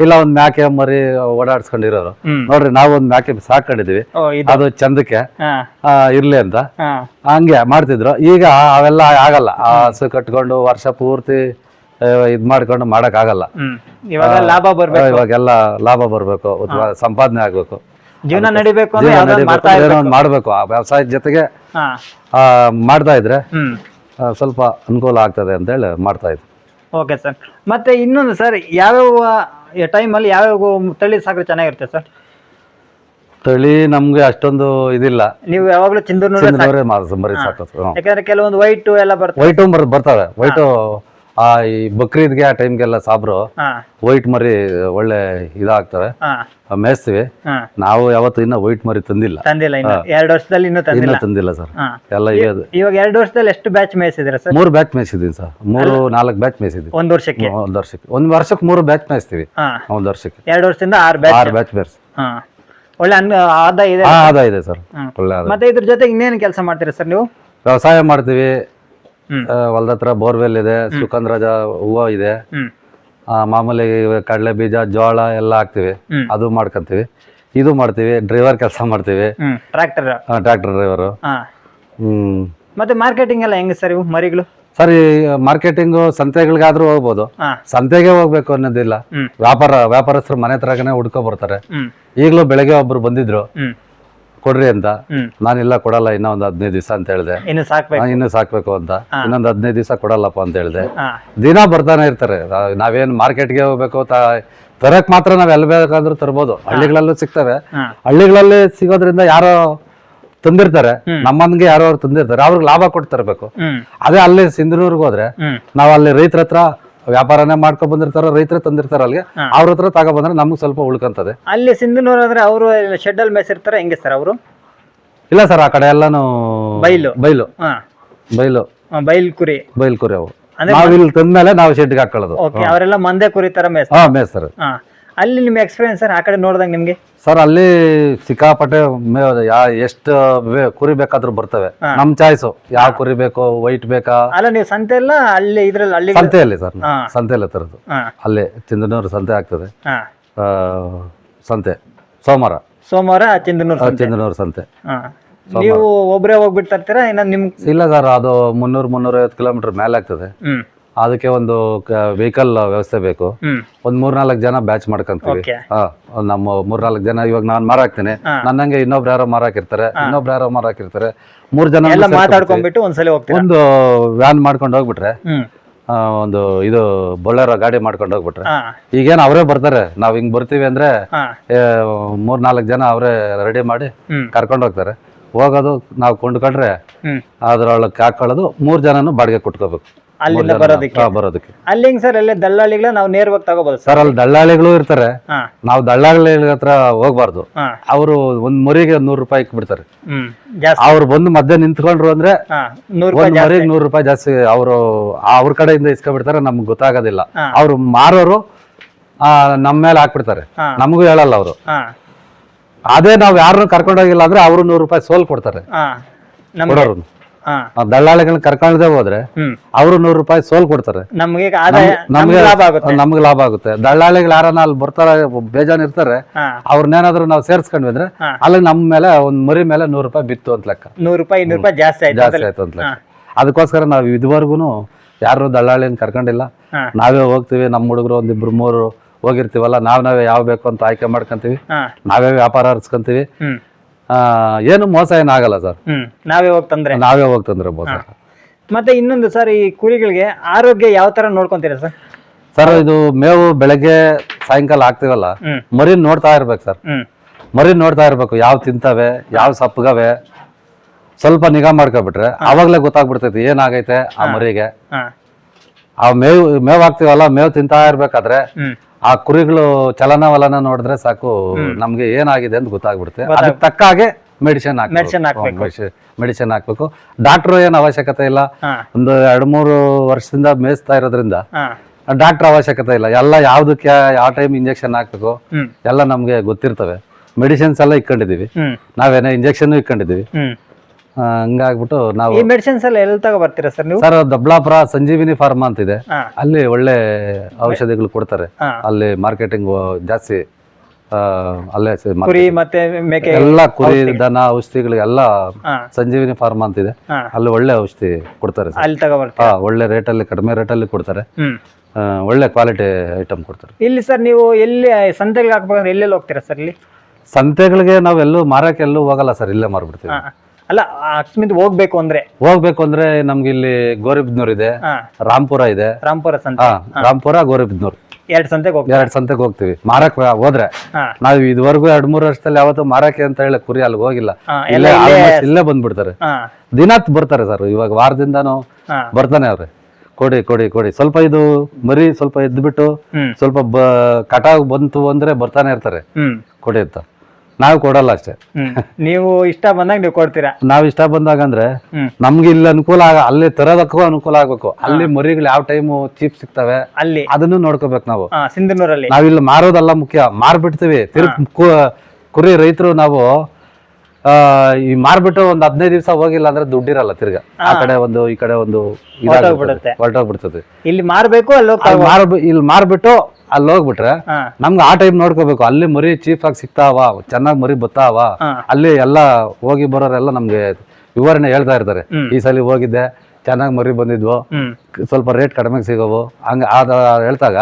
ಇಲ್ಲ ಒಂದ್ ಮ್ಯಾಕೆ ಮರಿ ಓಡಾಡ್ಸ್ಕೊಂಡಿರೋರು. ಹ್ಮ್. ನೋಡ್ರಿ ನಾವು ಒಂದ್ ಮ್ಯಾಕೆ ಸಾಕೊಂಡಿದೀವಿ ಓ ಇದು. ಅದು ಚಂದಕ್ಕೆ. ಹಾ. ಆ, ಇರ್ಲಿ ಅಂತ. ಹಾ. ಹಂಗೆ ಮಾಡ್ತಿದ್ರು. ಈಗ ಅವೆಲ್ಲ ಆಗಲ್ಲ. ಆ ಹಸು ಕಟ್ಕೊಂಡು ವರ್ಷ ಪೂರ್ತಿ ಆ, ಇದ್ ಮಾಡ್ಕೊಂಡು ಮಾಡಕ್ ಆಗಲ್ಲ ಹ್ಮ್. ಇವಾಗ ಲಾಭ ಬರ್ಬೇಕು. ಇವಾಗೆಲ್ಲ ಲಾಭ ಬರ್ಬೇಕು ಸಂಪಾದನೆ ಆಗ್ಬೇಕು. ಜೀವನ ನಡಿಬೇಕು ಅಂದ್ರೆ ಜೀವನ ಯಾವ್ದಾದ್ರು ನಡಿಬೇಕು ಮಾಡ್ತಾ ಅಂದ್ರೆ ಏನೋ ಇರ್ಬೇಕು. ಒಂದ್ ಮಾಡ್ಬೇಕು. ಆ ವ್ಯವಸಾಯದ ಜೊತೆಗೆ ಹಾ. ಆ, ಮಾಡ್ತಾ ಇದ್ರೆ ಹ್ಮ್. ಆ, ಸ್ವಲ್ಪ ಅನುಕೂಲ ಆಗ್ತದೆ ಅಂತೇಳಿ ಮಾಡ್ತಾ ಇದ್ವಿ ಓಕೆ ಸರ್. ಮತ್ತೆ ಇನ್ನೊಂದು ಸರ್ ಯಾವ್ಯಾವ ಟೈಮಲ್ಲಿ ಯಾವ್ಯಾವ ತಳಿ ಸಾಕ್ರೆ ಚೆನ್ನಾಗಿರುತ್ತೆ ಸರ್? ತಳಿ ನಮ್ಗೆ ಅಷ್ಟೊಂದು ಇದಿಲ್ಲ. ನೀವು ಯಾವಾಗಲೂ ಚಿಂದೂರ್ನೂರೇ ಮರಿ ಸಾಕೋದು ಯಾಕಂದ್ರೆ ಕೆಲವೊಂದು ವೈಟ್ ಎಲ್ಲ ಬರ್ತವೆ ವೈಟು ಬರ್ ಬರ್ತವೆ. ವೈಟು ಆ ಈ ಬಕ್ರೀದ್ಗೆ ಆ ಟೈಮ್ಗೆಲ್ಲ ಸಾಬ್ರು ವೈಟ್ ಮರಿ ಒಳ್ಳೆ ಇದಾಗ್ತವೆ. ಮೇಯ್ಸ್ತೀವಿ. ನಾವು ಯಾವತ್ತು ಇನ್ನ ವೈಟ್ ಮರಿ ತಂದಿಲ್ಲ. ತಂದಿಲ್ಲ ಇನ್ನು ಎರಡು ವರ್ಷದಲ್ಲಿ ಇನ್ನೂ ತಂದಿಲ್ಲ. ಇನ್ನ ತಂದಿಲ್ಲ ಸರ್. ಎಲ್ಲ ಇದೆ ಇವಾಗ ಎರಡು ವರ್ಷದಲ್ಲಿ ಎಷ್ಟು ಬ್ಯಾಚ್ ಮೇಯಿಸಿದ್ರೆ ಸರ್? ಮೂರು ಬ್ಯಾಚ್ ಮೇಯಿಸಿದೀನಿ ಸರ್. ಮೂರು ನಾಲ್ಕು ಬ್ಯಾಚ್ ಮೇಯಿಸಿದ್ವಿ ಒಂದ್ ವರ್ಷಕ್ಕೆ? ಒಂದ್ ವರ್ಷಕ್ಕೆ. ಒಂದ್ ವರ್ಷಕ್ಕೆ ಮೂರು ಬ್ಯಾಚ್ ಮೇಯಿಸ್ತೀವಿ. ಹಾ. ಒಂದ್ ವರ್ಷಕ್ಕೆ. ಎರಡು ವರ್ಷದಿಂದ ಆರು ಬ್ಯಾಚ್? ಆರು ಬ್ಯಾಚ್ ಮೇಯ್ಸಿ ಹಾ. ಒಳ್ಳೆ ಅನ್ನ ಆದಾಯ ಇದೆ. ಹಾ ಆದಾಯ ಇದೆ ಸರ್. ಹ್ಮ್. ಒಳ್ಳೆ ಆದಾಯ. ಮತ್ತೆ ಇದ್ರ ಜೊತೆ ಇನ್ನೇನು ಕೆಲಸ ಮಾಡ್ತೀರಾ ಸರ್ ನೀವು? ವ್ಯವಸಾಯ ಮಾಡ್ತೀವಿ. ಹೊಲ್ದ ಹತ್ರ ಬೋರ್ವೆಲ್ ಇದೆ ಸುಕಂದ್ರಾಜ ಹೂವು ಇದೆ. ಮಾಮೂಲಿ ಕಡಲೆ ಬೀಜ ಜೋಳ ಎಲ್ಲ ಹಾಕ್ತಿವಿ. ಅದು ಮಾಡ್ಕೊಂತೀವಿ. ಇದು ಮಾಡ್ತೀವಿ ಡ್ರೈವರ್ ಕೆಲಸ ಮಾಡ್ತೀವಿ. Tractor tractor. ಡ್ರೈವರ್. ಹ್ಮ್. ಮತ್ತೆ ಮಾರ್ಕೆಟಿಂಗ್ ಎಲ್ಲ ಹೆಂಗೆ ಸರ್ ಇವು ಮರಿಗಳು? ಸರಿ ಮಾರ್ಕೆಟಿಂಗು ಸಂತೆಗಳಿಗಾದ್ರೂ ಹೋಗ್ಬೋದು. ಸಂತೆಗೆ ಹೋಗ್ಬೇಕು ಅನ್ನೋದಿಲ್ಲ. ವ್ಯಾಪಾರ ವ್ಯಾಪಾರಸ್ಥರು ಮನೆ ಹತ್ರಗನೆ ಹುಡ್ಕೊ ಬರ್ತಾರೆ. ಈಗಲೂ ಬೆಳಗ್ಗೆ ಒಬ್ರು ಬಂದಿದ್ರು. ಕೊಡ್ರಿ ಅಂತ. ನಾನಿಲ್ಲ ಕೊಡಲ್ಲ ಇನ್ನೂ ಒಂದು ಹದಿನೈದು ದಿವಸ ಅಂತ ಹೇಳಿದೆ. ಇನ್ನು ಸಾಕ್ಬೇಕು. ಇನ್ನು ಸಾಕ್ಬೇಕು ಅಂತ. ಇನ್ನೊಂದು ಹದಿನೈದು ದಿವಸ ಕೊಡಲ್ಲಪ್ಪ ಅಂತ ಹೇಳಿದೆ. ದಿನ ಬರ್ತಾನೆ ಇರ್ತಾರೆ. ನಾವೇನ್ ಮಾರ್ಕೆಟ್ಗೆ ಹೋಗ್ಬೇಕು ತರಕ್ ಮಾತ್ರ ನಾವ್ ಎಲ್ಲಿ ಬೇಕಾದ್ರೂ ತರ್ಬೋದು. ಹಳ್ಳಿಗಳಲ್ಲೂ ಸಿಗ್ತವೆ. ಹಳ್ಳಿಗಳಲ್ಲಿ ಸಿಗೋದ್ರಿಂದ ಯಾರೋ ತಂದಿರ್ತಾರೆ. ನಮ್ಮನ್ಗೆ ಯಾರೋ ಅವ್ರು ತಂದಿರ್ತಾರೆ. ಅವ್ರಿಗೆ ಲಾಭ ಕೊಟ್ಟು ತರಬೇಕು. ಅದೇ ಅಲ್ಲಿ ಸಿಂಧನೂರ್ಗೆ ಹೋದ್ರೆ ನಾವ್ ಅಲ್ಲಿ ರೈತರ ಹತ್ರ ವ್ಯಾಪಾರನೇ ಮಾಡ್ಕೊ ಬಂದಿರ್ತಾರ ರೈತರ ತಂದಿರ್ತಾರ ಅಲ್ಲಿಗೆ ಅವ್ರ ಹತ್ರ ತಗೊಬಂದ್ರೆ ನಮ್ಗೆ ಸ್ವಲ್ಪ ಉಳ್ಕಂತದೆ. ಅಲ್ಲಿ ಸಿಂಧನೂರ್ ಅಂದ್ರೆ ಅವರು ಶೆಡ್ ಅಲ್ಲಿ ಮೇಸಿರ್ತಾರೆ ಹೆಂಗೆ ಸರ್ ಅವರು? ಇಲ್ಲ ಸರ್ ಆ ಕಡೆ ಎಲ್ಲಾನು ಬೈಲು. ಬೈಲು. ಹಾ. ಬೈಲು. ಬೈಲ್ ಕುರಿ. ಬೈಲ್ ಕುರಿ ಅವು. ನಾವ್ ಇಲ್ಲಿ ತಂದ್ಮೇಲೆ ನಾವು ಶೆಡ್ಗೆ ಹಾಕೊಳ್ಳೋದು. ಓಕೆ ಅವರೆಲ್ಲ ಮಂದೆ ಕುರಿ ತರ ಮೇಸ್ ಹಾ ಮೇಸ್ತಾರೆ ಹಾ. ಅಲ್ಲಿ ನಿಮ್ಮ ಎಕ್ಸ್ಪೀರಿಯನ್ಸ್ ಸರ್ ಆ ಕಡೆ ನೋಡ್ದಂಗೆ ನಿಮ್ಗೆ? ಸರ್ ಅಲ್ಲಿ ಸಿಕ್ಕಾಪಟ್ಟೆ ಯಾ ಎಷ್ಟು ಕುರಿ ಬೇಕಾದ್ರೂ ಬರ್ತವೆ. ನಮ್ ಚಾಯ್ಸು. ಯಾವ ಕುರಿ ಬೇಕು ವೈಟ್ ಬೇಕಾ? ಅಲ್ಲ ನೀವು ಸಂತೆ ಎಲ್ಲ ಅಲ್ಲಿ ಇದ್ರಲ್ಲಿ ಸಂತೆ ಸಂತೆಯಲ್ಲಿ ಸರ್ ಸಂತೆ ಸಂತೆಯಲ್ಲೇ ತರದು. ಹಾ. ಅಲ್ಲೇ ಚಂದನೂರು ಸಂತೆ ಆಗ್ತದೆ. ಹಾ. ಆ, ಸಂತೆ. ಸೋಮವಾರ. ಸೋಮವಾರ ಚಿಂದನೂರು ಆ, ಸಂತೆ. ಚಂದನೂರು ಸಂತೆ. ಹಾ. ನೀವು ಒಬ್ರೇ ಹೋಗ್ಬಿಟ್ಟು ತರ್ತೀರಾ? ಇನ್ನ ನಿಮ್ ಇಲ್ಲ ಸರ್ ಅದು ಮುನ್ನೂರು ಮುನ್ನೂರೈವತ್ತು ಕಿಲೋಮೀಟರ್ ಮೇಲೆ ಆಗ್ತದೆ. ಹ್ಮ್. ಅದಕ್ಕೆ ಒಂದು ವೆಹಿಕಲ್ ವ್ಯವಸ್ಥೆ ಬೇಕು. ಒಂದ್ ಮೂರ್ನಾಲ್ಕು ಜನ ಬ್ಯಾಚ್ ಮಾಡ್ಕೊಂತೀವಿ. ನಮ್ಮ ಮೂರ್ನಾಲ್ಕು ಜನ ಇವಾಗ ನಾನು ಮಾರಾಕ್ತೀನಿ. ನನ್ನಂಗೆ ಇನ್ನೊಬ್ರು ಯಾರೋ ಮಾರಾಕಿರ್ತಾರೆ ಇನ್ನೊಬ್ರು ಯಾರೋ ಮಾರಾಕಿರ್ತಾರೆ. ಮೂರ್ ಜನ ಎಲ್ಲ ಮಾತಾಡ್ಕೊಂಡ್ಬಿಟ್ಟು ಒಂದ್ಸಲ ಒಂದು ವ್ಯಾನ್ ಮಾಡ್ಕೊಂಡು ಹೋಗ್ಬಿಟ್ರೆ ಒಂದು ಇದು ಬೊಳ್ಳೇರೋ ಗಾಡಿ ಮಾಡ್ಕೊಂಡು ಹೋಗ್ಬಿಟ್ರೆ. ಈಗೇನು ಅವರೇ ಬರ್ತಾರೆ ನಾವ್ ಹಿಂಗ್ ಬರ್ತೀವಿ ಅಂದ್ರೆ ಮೂರ್ ನಾಲ್ಕು ಜನ ಅವರೇ ರೆಡಿ ಮಾಡಿ ಕರ್ಕೊಂಡು ಹೋಗ್ತಾರೆ. ಹೋಗೋದು ನಾವು ಕೊಂಡ್ಕೊಂಡ್ರೆ ಅದ್ರೊಳಗೆ ಹಾಕೊಳ್ಳೋದು ಮೂರ್ ಜನನು ಬಾಡಿಗೆ ಕೊಟ್ಕೋಬೇಕು. ಅಲ್ಲಿಂದ. ಬರೋದಕ್ಕೆ? ಬರೋದಕ್ಕೆ. ಅಲ್ಲಿ ಹೆಂಗ್ ಸರ್ ಅಲ್ಲಿ ದಲ್ಲಾಳಿಗಳ ನಾವು ನೇರವಾಗಿ ತಗೋಬಹುದು ಸರ್? ಅಲ್ಲಿ ದಲ್ಲಾಳಿಗಳು ಇರ್ತಾರೆ. ನಾವು ದಲ್ಲಾಳಿಗಳ ಹತ್ರ ಹೋಗ್ಬಾರ್ದು. ಅವರು ಒಂದ್ ಮರಿಗೆ ನೂರು ರೂಪಾಯಿ ಬಿಡ್ತಾರೆ ಅವ್ರು ಬಂದು ಮಧ್ಯ ನಿಂತ್ಕೊಂಡ್ರು ಅಂದ್ರೆ ಒಂದ್ ರೂಪಾಯಿ ಜಾಸ್ತಿ ಮರಿಗೆ ನೂರು ರೂಪಾಯಿ ಜಾಸ್ತಿ ಅವರು ಅವ್ರ ಕಡೆಯಿಂದ ಇಸ್ಕೊಬಿಡ್ತಾರೆ ನಮ್ಗೆ ಗೊತ್ತಾಗೋದಿಲ್ಲ. ಅವ್ರು ಮಾರೋರು ನಮ್ಮ ಮೇಲೆ ಹಾಕ್ಬಿಡ್ತಾರೆ. ನಮಗೂ ಹೇಳಲ್ಲ ಅವರು. ಅದೇ ನಾವು ಯಾರನ್ನು ಕರ್ಕೊಂಡೋಗಿಲ್ಲ ಅಂದ್ರೆ ಅವರು ನೂರು ರೂಪಾಯಿ ಸೋಲ್ ಕೊಡ್ತಾರೆ. ಆ ದಳ್ಳಾಳಿಗಳನ್ನ ಕರ್ಕೊಂಡೇ ಹೋದ್ರೆ ಅವರು ನೂರು ರೂಪಾಯಿ ಸೋಲ್ ಕೊಡ್ತಾರೆ. ನಮ್ಗೆ ನಮ್ಗೆ ನಮ್ಗೆ ಲಾಭ ಆಗುತ್ತೆ. ದಳ್ಳಾಳಿಗಳು ಯಾರನ್ನ ಅಲ್ಲಿ ಬರ್ತಾರೆ ಬೇಜಾನ್ ಇರ್ತಾರೆ ಅವ್ರನ್ನೇನಾದ್ರು ನಾವು ಸೇರ್ಸ್ಕೊಂಡ್ವಿ ಅಂದ್ರೆ ಅಲ್ಲಿ ನಮ್ಮ ಮೇಲೆ ಒಂದ್ ಮರಿ ಮೇಲೆ ನೂರು ರೂಪಾಯಿ ಬಿತ್ತು ಅಂತ ಲೆಕ್ಕ. ನೂರು ರೂಪಾಯಿ ಇನ್ನೂರು ರೂಪಾಯಿ ಜಾಸ್ತಿ ಆಯ್ತು ಜಾಸ್ತಿ ಆಯ್ತು ಅಂತ ಲೆಕ್ಕ. ಅದಕ್ಕೋಸ್ಕರ ನಾವು ಇದುವರೆಗೂ ಯಾರು ದಳ್ಳಾಳಿನ ಕರ್ಕೊಂಡಿಲ್ಲ. ನಾವೇ ಹೋಗ್ತೀವಿ ನಮ್ಮ ಹುಡುಗರು ಇಬ್ರು ಮೂರು ಹೋಗಿರ್ತೀವಲ್ಲ ನಾವ್ ನಾವೇ ಯಾವ ಬೇಕು ಅಂತ ಆಯ್ಕೆ ಮಾಡ್ಕೊಂತೀವಿ. ನಾವೇ ವ್ಯಾಪಾರ ಹರಿಸ್ಕೊಂತೀವಿ ಏನು ಮೋಸ ಏನಾಗಲ್ಲ ಸರ್. ಹ್ಮ್ ನಾವೇ ಹೋಗಿ ತಂದ್ರೆ. ನಾವೇ ಹೋಗ್ತಂದ್ರೆ ಮೋಸ. ಮತ್ತೆ ಇನ್ನೊಂದು ಸರ್ ಈ ಕುರಿಗಳಿಗೆ ಆರೋಗ್ಯ ಯಾವ ತರ ನೋಡ್ಕೊಂತೀರಾ ಸರ್? ಸರ್ ಇದು ಮೇವು ಬೆಳಗ್ಗೆ ಸಾಯಂಕಾಲ ಹಾಕ್ತಿವಲ್ಲ ಹ್ಮ್. ಮರಿ ನೋಡ್ತಾ ಇರ್ಬೇಕು ಸರ್. ಮರಿ ನೋಡ್ತಾ ಇರ್ಬೇಕು ಯಾವ ತಿಂತವೆ ಯಾವ ಸಪ್ಪಗವೆ ಸ್ವಲ್ಪ ನಿಗಾ ಮಾಡ್ಕೊಬಿಟ್ರೆ ಅವಾಗ್ಲೇ ಗೊತ್ತಾಗ್ಬಿಡ್ತೈತಿ ಏನಾಗೈತೆ ಆ ಮರಿಗೆ. ಆ ಮೇವು ಮೇವ್ ಹಾಕ್ತಿವಲ್ಲ ಮೇವ್ ತಿಂತಾ ಇರ್ಬೇಕಾದ್ರೆ ಆ ಕುರಿಗಳು ಚಲನವಲನ ನೋಡಿದ್ರೆ ಸಾಕು ನಮ್ಗೆ ಏನಾಗಿದೆ ಅಂತ ಗೊತ್ತಾಗ್ಬಿಡುತ್ತೆ. ಅದಕ್ಕೆ ತಕ್ಕ ಹಾಗೆ ಮೆಡಿಸಿನ್ Medicine ಹಾಕ್ಬೇಕು. ಮೆಡಿಸಿನ್ ಹಾಕ್ಬೇಕು. ಡಾಕ್ಟ್ರು ಏನು ಅವಶ್ಯಕತೆ ಇಲ್ಲ. ಒಂದು ಎರಡು ಮೂರು ವರ್ಷದಿಂದ ಮೇಯಿಸ್ತಾ ಇರೋದ್ರಿಂದ ಹಾ. ಡಾಕ್ಟರ್ ಅವಶ್ಯಕತೆ ಇಲ್ಲ. ಎಲ್ಲ ಯಾವ್ದಕ್ಕೆ ಯಾವ ಟೈಮ್ ಇಂಜೆಕ್ಷನ್ ಹಾಕ್ಬೇಕು ಹ್ಮ್. ಎಲ್ಲ ನಮ್ಗೆ ಗೊತ್ತಿರ್ತವೆ. ಮೆಡಿಸಿನ್ಸ್ ಎಲ್ಲ ಇಕ್ಕೊಂಡಿದೀವಿ ಹ್ಮ್. ನಾವೇನೋ ಇಂಜೆಕ್ಷನ್ ಇಕ್ಕೊಂಡಿದೀವಿ ಹ್ಮ್. ಹಂಗಾಗ್ಬಿಟ್ಟು ನಾವು ಈ ಮೆಡಿಸಿನ್ಸ್ ಎಲ್ಲ ಎಲ್ಲಿ ತಗೋ ಬರ್ತೀರಾ ಸರ್ ನೀವು? ಸರ್ ದಬ್ಲಾಪುರ ಸಂಜೀವಿನಿ ಫಾರ್ಮಾ ಅಂತ ಇದೆ ಅಲ್ಲಿ ಒಳ್ಳೆ ಔಷಧಿಗಳು ಕೊಡ್ತಾರೆ. ಹಾ. ಅಲ್ಲಿ ಮಾರ್ಕೆಟಿಂಗ್ ಜಾಸ್ತಿ ಆ, ಅಲ್ಲೇ ಸ- ಮಾರ್- ಕುರಿ ಮತ್ತೆ ಮೇಕೆ ಎಲ್ಲ ಕುರಿ ದನ ಔಷಧಿಗಳಿಗೆಲ್ಲ ಹಾ. ಸಂಜೀವಿನಿ ಫಾರ್ಮ್ ಅಂತ ಇದೆ ಅಲ್ಲಿ ಒಳ್ಳೆ ಔಷಧಿ ಕೊಡ್ತಾರೆ ಸರ್. ಅಲ್ಲಿ ತಗೋ ಬರ್ತೀರಾ? ಹಾ ಒಳ್ಳೆ ರೇಟಲ್ಲಿ ಕಡಿಮೆ ರೇಟಲ್ಲಿ ಕೊಡ್ತಾರೆ. ಹ್ಮ್. ಆ, ಒಳ್ಳೆ ಕ್ವಾಲಿಟಿ ಐಟಮ್ ಕೊಡ್ತಾರೆ. ಇಲ್ಲಿ ಸರ್ ನೀವು ಎಲ್ಲಿ ಸಂತೆಗಳಿಗೆ ಹಾಕ್ಬೇಕಂದ್ರೆ ಎಲ್ಲೆಲ್ಲಿ ಹೋಗ್ತೀರಾ ಸರ್ ಇಲ್ಲಿ? ಸಂತೆಗಳಿಗೆ ನಾವೆಲ್ಲೂ ಮಾರಕ್ಕೆ ಎಲ್ಲೂ ಹೋಗಲ್ಲ ಸರ್ ಇಲ್ಲೇ ಮಾರ್ಬಿಡ್ತೀವಿ. ಹಾ. ಅಲ್ಲ ಅಕಸ್ಮಾತ್ ಹೋಗ್ಬೇಕು ಅಂದ್ರೆ? ಹೋಗ್ಬೇಕು ಅಂದ್ರೆ ನಮ್ಗೆ ಇಲ್ಲಿ ಗೋರಿಬಿದ್ನೂರ್ ಇದೆ. ರಾಮ್ಪುರ ರಾಂಪುರ ಇದೆ. ರಾಂಪುರ ಸಂತೆ. ಹಾ ರಾಂಪುರ ಗೋರಿಬಿದ್ನೂರ್. ಎರಡ್ ಸಂತೆಗೆ ಹೋಗ್ತೀವಿ ಎರಡ್ ಸಂತೆಗೆ ಹೋಗ್ತೀವಿ. ಮಾರಕ್ ಹೋದ್ರೆ. ಹಾ. ನಾವ್ ಇದುವರೆಗೂ ಎರಡ್ ಮೂರು ವರ್ಷದಲ್ಲಿ ಯಾವತ್ತು ಮಾರಕ್ಕೆ ಅಂತ ಹೇಳಿ ಕುರಿ ಅಲ್ಲಿ ಹೋಗಿಲ್ಲ. ಹಾ, ಇಲ್ಲೇ almost ಇಲ್ಲೇ ಬಂದ್ಬಿಡ್ತಾರೆ. ಹಾ. ದಿನಾತ್ ಬರ್ತಾರೆ ಸರ್ ಇವಾಗ ವಾರದಿಂದಾನು ಹಾ. ಬರ್ತಾನೆ ಅವ್ರೆ. ಕೊಡಿ ಕೊಡಿ ಕೊಡಿ. ಸ್ವಲ್ಪ ಇದು ಮರಿ ಸ್ವಲ್ಪ ಎದ್ಬಿಟ್ಟು ಹ್ಮ್. ಸ್ವಲ್ಪ ಬ ಕಟಾವ್ ಬಂತು ಅಂದ್ರೆ ಬರ್ತಾನೆ ಇರ್ತಾರೆ. ಹ್ಮ್. ಕೊಡಿ ಅಂತ. ನಾವು ಕೊಡಲ್ಲ ಅಷ್ಟೇ. ನೀವು ಇಷ್ಟ ಬಂದಾಗ ನೀವು ಕೊಡ್ತೀರಾ? ನಾವ್ ಇಷ್ಟ ಬಂದಾಗ ಅಂದ್ರೆ ನಮ್ಗೆ ಇಲ್ಲಿ ಅನುಕೂಲ ಆಗ ಅಲ್ಲಿ ತರೋದಕ್ಕೂ ಅನುಕೂಲ ಆಗ್ಬೇಕು. ಅಲ್ಲಿ ಮರಿಗಳು ಯಾವ ಟೈಮು ಚೀಪ್ ಸಿಗ್ತವೆ ಅಲ್ಲಿ. ಅದನ್ನು ನೋಡ್ಕೋಬೇಕು ನಾವು. ಸಿಂಧನೂರಲ್ಲಿ. ನಾವಿಲ್ಲಿ ಮಾರೋದಲ್ಲ ಮುಖ್ಯ. ಮಾರ್ಬಿಡ್ತೀವಿ. ಬಿಡ್ತೀವಿ ಕು- ಕುರಿ ರೈತರು ನಾವು ಈ ಮಾರ್ಬಿಟ್ಟು ಒಂದ್ ಹದಿನೈದು ದಿವಸ ಹೋಗಿಲ್ಲ ಅಂದ್ರೆ ದುಡ್ಡಿರಲ್ಲ ತಿರ್ಗ. ಆ ಕಡೆ ಒಂದು ಈ ಕಡೆ ಒಂದು ಹೊರಟೋಗ್ಬಿಡುತ್ತೆ. ಹೊರಟೋಗ್ಬಿಡ್ತದೆ. ಇಲ್ಲಿ ಮಾರ್ಬೇಕು ಅಲ್ಲಿ ಮಾರ್ಬಿ ಇಲ್ಲಿ ಮಾರ್ಬಿಟ್ಟು ಅಲ್ಲಿ ಹೋಗ್ಬಿಟ್ರೆ ನಮ್ಗೆ ಆ ಟೈಮ್ ನೋಡ್ಕೋಬೇಕು. ಅಲ್ಲಿ ಮರಿ ಚೀಫ್ ಆಗಿ ಸಿಗ್ತಾವ ಚೆನ್ನಾಗಿ ಮರಿ ಬತ್ತಾವ. ಅಲ್ಲಿ ಎಲ್ಲ ಹೋಗಿ ಬರೋರೆಲ್ಲ ನಮ್ಗೆ ವಿವರಣೆ ಹೇಳ್ತಾ ಇರ್ತಾರೆ. ಈ ಸಲ ಹೋಗಿದ್ದೆ ಚೆನ್ನಾಗಿ ಮರಿ ಬಂದಿದ್ವು ಸ್ವಲ್ಪ ರೇಟ್ ಕಡಿಮೆಗೆ ಸಿಗೋವು ಹಂಗ ಹೇಳ್ತಾಗ.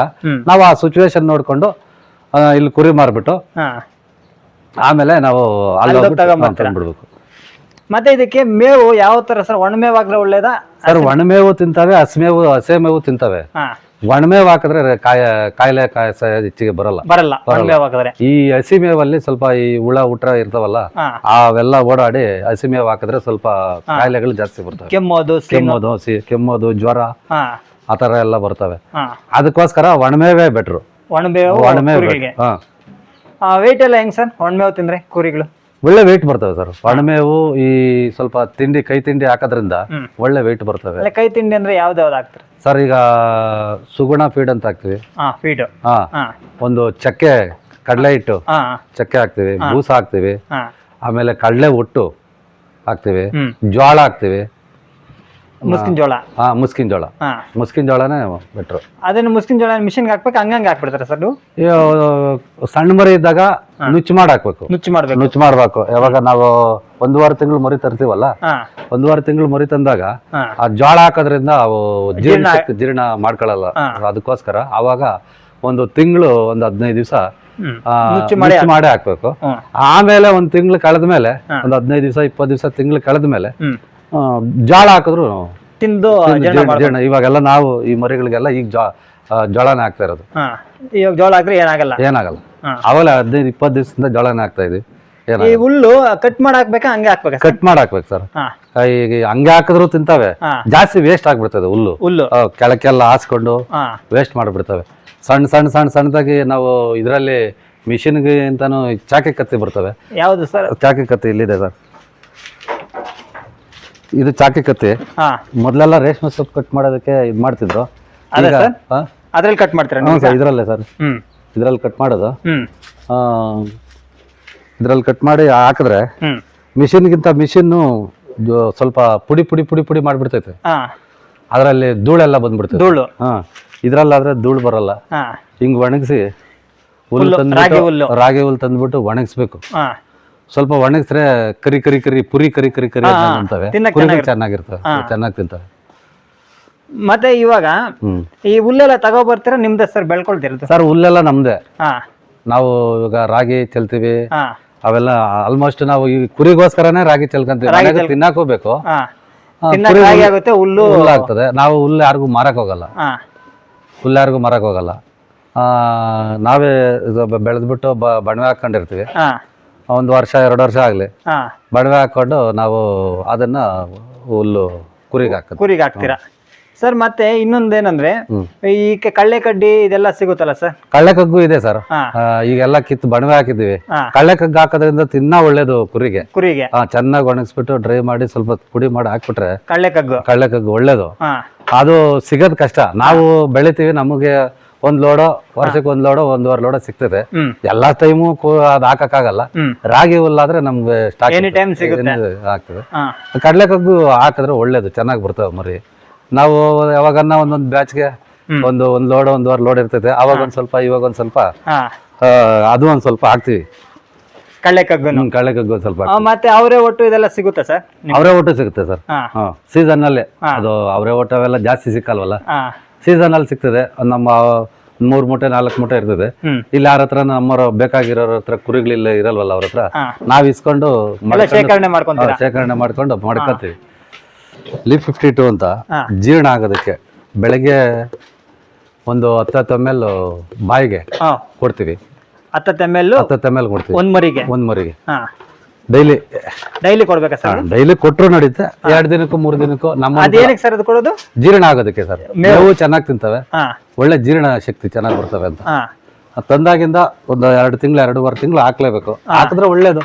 ನಾವು ಆ ಸಿಚುವೇಶನ್ ನೋಡ್ಕೊಂಡು ಇಲ್ಲಿ ಕುರಿ ಮಾರ್ಬಿಟ್ಟು ಆಮೇಲೆ ನಾವು ಅಲ್ಲಿ ತಗೊಂಬರ್ತೀರಾ? ತಂದ್ಬಿಡ್ಬೇಕು. ಮತ್ತೆ ಇದಕ್ಕೆ ಮೇವು ಯಾವ ತರ? ಸರ್ ಒಣಮೇವ್ ಆಗ್ರೆ ಒಳ್ಳೇದಾ? ಸರ್ ಒಣಮೇವು ತಿಂತಾವೆ ಹಸಿಮೇವು ಹಸೆ ಮೇವು ತಿಂತವೆ. ಹಾ. ಒಣಮೇವು ಹಾಕಿದ್ರೆ ಕಾಯ ಕಾಯಿಲೆ ಕಾಯ ಹೆಚ್ಚಿಗೆ ಬರಲ್ಲ. ಬರಲ್ಲ ಈ ಹಸಿಮೇವಲ್ಲಿ ಸ್ವಲ್ಪ ಈ ಹುಳ ಉಟ್ರ ಇರ್ತಾವಲ್ಲ ಹಾ. ಅವೆಲ್ಲ ಓಡಾಡಿ ಹಸಿ ಮೇವ್ ಹಾಕಿದ್ರೆ ಸ್ವಲ್ಪ ಕಾಯಿಲೆಗಳು ಜಾಸ್ತಿ ಬರ್ತವೆ. ಕೆಮ್ಮೋದು ಸ್ಲಿಮ್ ಕೆಮ್ಮೋದು ಸಿ ಕೆಮ್ಮೋದು ಜ್ವರ ಆತರ ಆ ಥರ ಎಲ್ಲ ಬರ್ತವೆ. ಹಾ. ಅದಕ್ಕೋಸ್ಕರ ಒಣಮೇವೇ ಬೆಟ್ರು. ಒಣಮೇವು ಒಣಮೇವು ಕುರಿಗಳಿಗೆ ಹಾ. ವೇಟ್ ಎಲ್ಲ ಹೆಂಗ್ ಸರ್? ಒಣಮೇವು ತಿಂದ್ರೆ ಕುರಿಗಳು? ಒಳ್ಳೆ ವೆಯ್ಟ್ ಬರ್ತವೆ ಸರ್ ಒಣಮೇವು ಈ ಸ್ವಲ್ಪ ತಿಂಡಿ ಕೈ ತಿಂಡಿ ಹಾಕೋದ್ರಿಂದ ಒಳ್ಳೆ ವೆಯ್ಟ್ ಬರ್ತವೆ. ಅಲ್ಲ ಕೈ ತಿಂಡಿ ಅಂದ್ರೆ ಯಾವ್ದು ಯಾವ್ದು ಹಾಕ್ತಾರೆ? ಸರ್ ಈಗ ಸುಗುಣ ಫೀಡ್ ಅಂತ ಹಾಕ್ತಿವಿ. ಹಾ ಫೀಡ್ ಹಾ ಹಾ. ಒಂದು ಚಕ್ಕೆ ಕಡಲೆ ಹಿಟ್ಟು ಹಾ. ಚಕ್ಕೆ ಹಾಕ್ತಿವಿ ಬೂಸ ಹಾಕ್ತಿವಿ ಹಾ. ಆಮೇಲೆ ಕಡಲೆ ಒಟ್ಟು ಹಾಕ್ತಿವಿ ಜ್ವಾಳ ಜೋಳ ಹಾಕ್ತಿವಿ ಮುಸ್ಕಿನ ಜೋಳ. ಹಾ ಮುಸ್ಕಿನ ಜೋಳ. ಹಾ. ಮುಸ್ಕಿನ ಜೋಳನೇ ಬೆಟ್ರು. ಅದನ್ನ ಮುಸ್ಕಿನ ಜೋಳ ಮಿಷಿನ್ ಹಾಕ್ಬೇಕು ಹಂಗಂಗೆ ಹಾಕ್ಬಿಡ್ತಾರೆ ಸರ್ ನೀವು? ಸಣ್ಣ ಮರಿ ಇದ್ದಾಗ ನುಚ್ಚು ಮಾಡಿ ಹಾಕ್ಬೇಕು ನುಚ್ಚು ಮಾಡ್ಬೇಕು. ನುಚ್ಚು ಮಾಡ್ಬೇಕು. ಯಾವಾಗ ನಾವು ಒಂದೂವರೆ ತಿಂಗಳು ಮರಿ ತರ್ತೀವಲ್ಲ? ಒಂದೂವರೆ ತಿಂಗಳು ಮರಿ ತಂದಾಗ ಆ ಜೋಳ ಹಾಕೋದ್ರಿಂದ ಅವು ಜೀರ್ಣ ಜೀರ್ಣ ಮಾಡ್ಕೊಳಲ್ಲ. ಅದಕ್ಕೋಸ್ಕರ ಅವಾಗ ಒಂದು ತಿಂಗಳು ಒಂದು ಹದಿನೈದು ದಿವಸ ಮಾಡಿ ಹಾಕ್ಬೇಕು. ಆಮೇಲೆ ಒಂದ್ ತಿಂಗಳು ಕಳೆದ ಮೇಲೆ ಒಂದ್ ಹದಿನೈದು ದಿವಸ ಇಪ್ಪತ್ತು ದಿವಸ ತಿಂಗಳು ಕಳೆದ ಮೇಲೆ ಜೋಳ ಹಾಕಿದ್ರು ತಿಂದು ಜೀರ್ಣ- ಇವಾಗೆಲ್ಲ ನಾವು ಈ ಮರಿಗಳಿಗೆಲ್ಲ ಈಗ ಜೋ ಜೋಳನೇ ಹಾಕ್ತಾ ಇರೋದು. ಇವಾಗ ಜೋಳ ಹಾಕಿದ್ರೆ ಏನಾಗಲ್ಲ. ಏನಾಗಲ್ಲ. ಅವಾಗ ಹದಿನೈದು ಇಪ್ಪತ್ತು ದಿವಸದಿಂದ ಜೋಳನೇ ಹಾಕ್ತಾ ಇದ್ವಿ. ಈ ಹುಲ್ಲು ಕಟ್ ಮಾಡಿ ಹಾಕ್ಬೇಕಾ ಹಂಗೆ ಹಾಕ್ಬೇಕು ಕಟ್ ಮಾಡಿ ಹಾಕ್ಬೇಕು ಸರ್. ಈಗ ಹಂಗೆ ಹಾಕಿದ್ರು ತಿಂತಾವೆ. ಜಾಸ್ತಿ ವೇಸ್ಟ್ ಆಗ್ಬಿಡ್ತದೆ ಹುಲ್ಲು. ಹುಲ್ಲು. ಕೆಳಕ್ಕೆಲ್ಲ ಹಾಸ್ಕೊಂಡು ವೇಸ್ಟ್ ಮಾಡಿಬಿಡ್ತವೆ. ಸಣ್ಣ ಸಣ್ಣ ಸಣ್ಣ ಸಣ್ಣದಾಗಿ ನಾವು ಇದರಲ್ಲಿ ಮಿಷಿನ್ಗೆ ಅಂತಾನು ಚಾಕಿ ಕತ್ತಿ ಬರ್ತವೆ. ಯಾವುದು ಸರ್? ಚಾಕಿ ಕತ್ತಿ ಇಲ್ಲಿದೆ ಸರ್. ಇದು ಚಾಕಿ ಕತ್ತಿ. ಹಾ. ಮೊದಲೆಲ್ಲ ರೇಷ್ಮೆ ಸೊಪ್ಪು ಕಟ್ ಮಾಡೋದಕ್ಕೆ ಇದು ಮಾಡ್ತಿದ್ರು. ಅದೇ ಈಗ ಸರ್? ಹಾ? ಅದ್ರಲ್ಲಿ ಕಟ್ ಮಾಡ್ತೀರಾ ಹ್ಞೂ ನೀವು ಸರ್ ಇದರಲ್ಲೇ ಸರ್. ಹ್ಮ್. ಇದರಲ್ಲಿ ಕಟ್ ಮಾಡೋದು. ಹ್ಮ್. ಇದರಲ್ಲಿ ಕಟ್ ಮಾಡಿ ಹಾಕಿದ್ರೆ ಹ್ಮ್. ಮಿಷಿನ್ಗಿಂತ ಮಿಷಿನ್ನು ಸ್ವಲ್ಪ ಪುಡಿ ಪುಡಿ ಪುಡಿ ಪುಡಿ ಮಾಡಿಬಿಡ್ತೈತೆ. ಹಾ. ಅದರಲ್ಲಿ ಧೂಳೆಲ್ಲ ಬಂದ್ಬಿಡ್ತೈತೆ. ಧೂಳು. ಹಾಂ. ಇದರಲ್ಲಾದ್ರೆ ಧೂಳು ಬರಲ್ಲ. ಹಾ. ಹಿಂಗೆ ಒಣಗಿಸಿ ಹುಲ್ಲು ಹುಲ್ಲು, ರಾಗಿ ಹುಲ್ಲು. ರಾಗಿ ಹುಲ್ಲು ತಂದ್ಬಿಟ್ಟು ಒಣಗಿಸ್ಬೇಕು. ಹಾ. ಸ್ವಲ್ಪ ಒಣಗಿಸ್ರೆ ಕರಿ ಕರಿ ಕರಿ ಪುರಿ ಕರಿ ಕರಿ ಕರಿ ಹಾ, ಅಂತ ಹಾ. ಅಂತವೆ. ಕುರಿಗಳು ಚೆನ್ನಾಗಿರ್ತವೆ. ಚೆನ್ನಾಗಿ ತಿಂತವೆ. ಮತ್ತೆ ಇವಾಗ ಹ್ಮ್. ಈ ಹುಲ್ಲೆಲ್ಲ ತಗೋ ಬರ್ತೀರಾ ನಿಮ್ದೇ ಸರ್ ಬೆಳ್ಕೊಳ್ತೀರ ಸರ್ ಹುಲ್ಲೆಲ್ಲ ನಮ್ದೇ. ಹಾ. ನಾವು ಇವಾಗ ರಾಗಿ ಚೆಲ್ತೀವಿ. ಹಾ. ಅವೆಲ್ಲ ಆಲ್ಮೋಸ್ಟ್ ನಾವು ಈ ಕುರಿಗೋಸ್ಕರನೇ ರಾಗಿ ಚೆಲ್ಕೊಂತೀವಿ. ಮನೆಗೆ ತಿನ್ನಕ್ಕೂ ಬೇಕು ಹಾ. ಕುರಿ ರಾಗಿ ಹುಲ್ಲು- ಆಗುತ್ತೆ ಹುಲ್ಲು ಹುಲ್ಲು ಆಗ್ತದೆ. ನಾವು ಹುಲ್ಲು ಯಾರಿಗೂ ಮಾರಕ್ ಹೋಗಲ್ಲ. ಹಾ. ಹುಲ್ಲು ಯಾರಿಗೂ ಮಾರಕ್ ಹೋಗಲ್ಲ. ಆ, ನಾವೇ ಬೆಳೆದ್ಬಿಟ್ಟು ಬ ಬಣವೆ ಹಾಕೊಂಡಿರ್ತೀವಿ ಹಾ. ಒಂದು ವರ್ಷ ಎರಡು ವರ್ಷ ಆಗಲಿ. ಹಾ. ಬಣವೆ ಹಾಕೊಂಡು ನಾವು ಅದನ್ನ ಹುಲ್ಲು ಕುರಿಗೆ ಹಾಕ ಕುರಿಗೆ ಹಾಕ್ತೀರಾ? ಸರ್ ಮತ್ತೆ ಇನ್ನೊಂದೇನಂದ್ರೆ. ಈ ಕ- ಕಳ್ಳೆ ಕಡ್ಡಿ ಇದೆಲ್ಲ ಸಿಗುತ್ತಲ್ಲ ಸರ್? ಕಳ್ಳೆಕಗ್ಗು ಇದೆ ಸರ್. ಹಾ. ಈಗೆಲ್ಲ ಕಿತ್ತು ಬಣವೆ ಹಾಕಿದ್ದೀವಿ. ಹಾ. ಕಳ್ಳೆಕಗ್ಗು ಹಾಕೋದ್ರಿಂದ ತಿನ್ನ ಒಳ್ಳೇದು ಕುರಿಗೆ. ಕುರಿಗೆ. ಚೆನ್ನಾಗಿ ಒಣಗಿಸ್ಬಿಟ್ಟು ಡ್ರೈ ಮಾಡಿ ಸ್ವಲ್ಪ ಪುಡಿ ಮಾಡಿ ಹಾಕ್ಬಿಟ್ರೆ ಕಳ್ಳೆ ಕಗ್ಗು. ಕಳ್ಳೆಕಗ್ಗು ಒಳ್ಳೇದು. ಹಾ. ಅದು ಸಿಗೋದು ಕಷ್ಟ. ನಾವು ಬೆಳಿತೀವಿ ನಮಗೆ ಒಂದ್ ಲೋಡೋ ವರ್ಷಕ್ಕೆ ಒಂದ್ ಲೋಡೋ ಒಂದೂವರೆ ಲೋಡೋ ಸಿಗ್ತದೆ. ಎಲ್ಲಾ ಟೈಮು ಅದ್ ಹಾಕಕ್ಕಾಗಲ್ಲ. ಆಗಲ್ಲ ರಾಗಿ ಹುಲ್ಲಾದ್ರೆ ನಮ್ಗೆ ಸ್ಟಾಕ್. ಆಗ್ತದೆ. ಕಡ್ಲೆಕಗ್ಗು ಹಾಕಿದ್ರೆ ಒಳ್ಳೇದು ಚೆನ್ನಾಗಿ ಬರ್ತವೆ ಮರಿ. ನಾವು ಯಾವಾಗನ್ನ ಒಂದೊಂದು ಬ್ಯಾಚ್ಗೆ. ಒಂದು ಒಂದ್ ಲೋಡ್ ಒಂದೂವರೆ ಲೋಡ್ ಇರ್ತದೆ. ಅವಾಗ ಒಂದ್ ಸ್ವಲ್ಪ ಇವಾಗ ಒಂದ್ ಸ್ವಲ್ಪ. ಅದು ಒಂದ್ ಸ್ವಲ್ಪ ಹಾಕ್ತಿವಿ. ಸ್ವಲ್ಪ ಮತ್ತೆ ಅವರೇ ಒಟ್ಟು ಇದೆಲ್ಲ ಸಿಗುತ್ತೆ ಸರ್? ಅವರೇ ಒಟ್ಟು ಸಿಗುತ್ತೆ ಸರ್. ಸೀಸನ್ ಅಲ್ಲಿ. ಅದು ಅವರೇ ಒಟ್ಟು ಅವೆಲ್ಲ ಜಾಸ್ತಿ ಸಿಕ್ಕಲ್ವಲ್ಲ? ಹಾ ಸೀಸನ್ ಅಲ್ಲಿ ಸಿಗ್ತದೆ. ನಮ್ಮ ಮೂರ್ ಮೂಟೆ ನಾಲ್ಕು ಮೂಟೆ ಇರ್ತದೆ. ಇಲ್ಲಿ ಯಾರ ಹತ್ರ ನಮ್ಮವ್ರ ಬೇಕಾಗಿರೋರ ಹತ್ರ ಕುರಿಗಳಿಲ್ಲ ಇರಲ್ವಲ್ಲ ಅವ್ರ ಹತ್ರ? ನಾವ್ ಇಸ್ಕೊಂಡು ಎಲ್ಲ ಮಾಡ್ಕೊಂಡು- ಶೇಖರಣೆ ಮಾಡ್ಕೊಂಡು ಮಾಡ್ಕೊತೀವಿ. ಲೀಫ್ ಫಿಫ್ಟಿ ಟು ಅಂತ ಜೀರ್ಣ ಆಗೋದಕ್ಕೆ ಬೆಳಗ್ಗೆ ಒಂದು ಹತ್ತು ಎಂ ಬಾಯಿಗೆ ಕೊಡ್ತೀವಿ. ಹತ್ತತ್ತು ಎಂ ಎಲ್ ಹತ್ತು ಹತ್ತು ಎಂ ಎಲ್ ಕೊಡ್ತೀವಿ. ಒಂದ್ ಮರಿಗೆ. ಒಂದ್ ಮರಿಗೆ. ಡೈಲಿ ಡೈಲಿ ಕೊಡ್ಬೇಕಾ ಸರ್ ಡೈಲಿ ಕೊಟ್ಟರು ನಡೀತೆ. ಎರಡು ದಿನಕ್ಕೂ ಮೂರು ದಿನಕ್ಕೂ ನಮ್ಮ ಅದೇನಕ್ಕೆ ಸರ್ ಅದು ಕೊಡೋದು? ಜೀರ್ಣ ಆಗೋದಕ್ಕೆ ಸರ್ ಮೇವು. ಚೆನ್ನಾಗಿ ತಿಂತವೆ. ಒಳ್ಳೆ ಜೀರ್ಣ ಶಕ್ತಿ ಚೆನ್ನಾಗಿ ಬರ್ತವೆ ಅಂತ. ತಂದಾಗಿಂದ ಒಂದು ಎರಡು ತಿಂಗಳು ಎರಡೂವರೆ ತಿಂಗಳು ಹಾಕ್ಲೇಬೇಕು. ಹಾಕಿದ್ರೆ ಒಳ್ಳೇದು.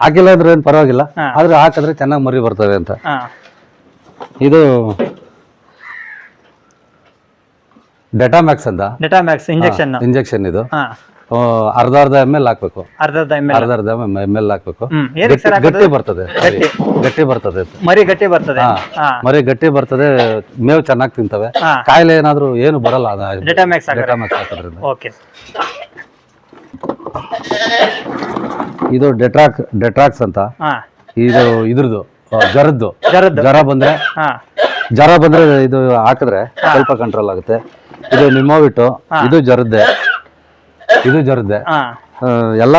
ಹಾಕಿಲ್ಲ ಅಂದ್ರೆ ಏನು ಪರವಾಗಿಲ್ಲ. ಆದ್ರೆ ಹಾಕಿದ್ರೆ ಚೆನ್ನಾಗಿ ಮರಿ ಬರ್ತವೆ ಅಂತ. ಇದು ಡೆಟಾಮ್ಯಾಕ್ಸ್ ಅಂತ. ಡೆಟಾಮ್ಯಾಕ್ಸ್ ಇಂಜೆಕ್ಷನ್ ಇಂಜೆಕ್ಷನ್ ಇದು. ಅರ್ಧ ಅರ್ಧ ಎಂ ಎಲ್ ಹಾಕ್ಬೇಕು. ಅರ್ಧ ಎಂ ಎಲ್ ಅರ್ಧ ಅರ್ಧ ಎಂ ಎಲ್ ಹಾಕ್ಬೇಕು. ಹ್ಮ್ ಏನಕ್ಕೆ ಸರ್ ಗಟ್ಟಿ- ಗಟ್ಟಿ ಬರ್ತದೆ. ಗಟ್ಟಿ. ಬರ್ತದೆ ಮರಿ ಗಟ್ಟಿ ಬರ್ತದೆ. ಹಾ. ಹಾ. ಮರಿ ಗಟ್ಟಿ ಬರ್ತದೆ ಮೇವು ಚೆನ್ನಾಗಿ ತಿಂತವೆ. ಹಾ. ಕಾಯಿಲೆ ಏನಾದ್ರು ಏನು ಬರಲ್ಲ ಡೆಟಾಮ್ಯಾಕ್ಸ್ ಹಾಕಿದ್ರೆ ಡೆಟಾಮ್ಯಾಕ್ಸ್ ಹಾಕೋದ್ರಿಂದ. ಓಕೆ ಇದು ಡೆಟ್ರಾಕ್ ಡೆಟ್ರಾಕ್ಸ್ ಅಂತ. ಹಾ. ಇದು ಇದ್ರದ್ದು ಆ, ಜ್ವರದ್ದು ಜರದ್ದು. ಜ್ವರ ಬಂದ್ರೆ ಹಾ. ಜ್ವರ ಬಂದ್ರೆ ಇದು ಹಾಕಿದ್ರೆ ಸ್ವಲ್ಪ ಕಂಟ್ರೋಲ್ ಆಗುತ್ತೆ. ಇದು ನಿಮ್ಮೋವಿಟ್ಟು ಇದು ಜ್ವರದ್ದೆ ಇದು ಜ್ವರದ್ದೆ ಹಾ. ಎಲ್ಲ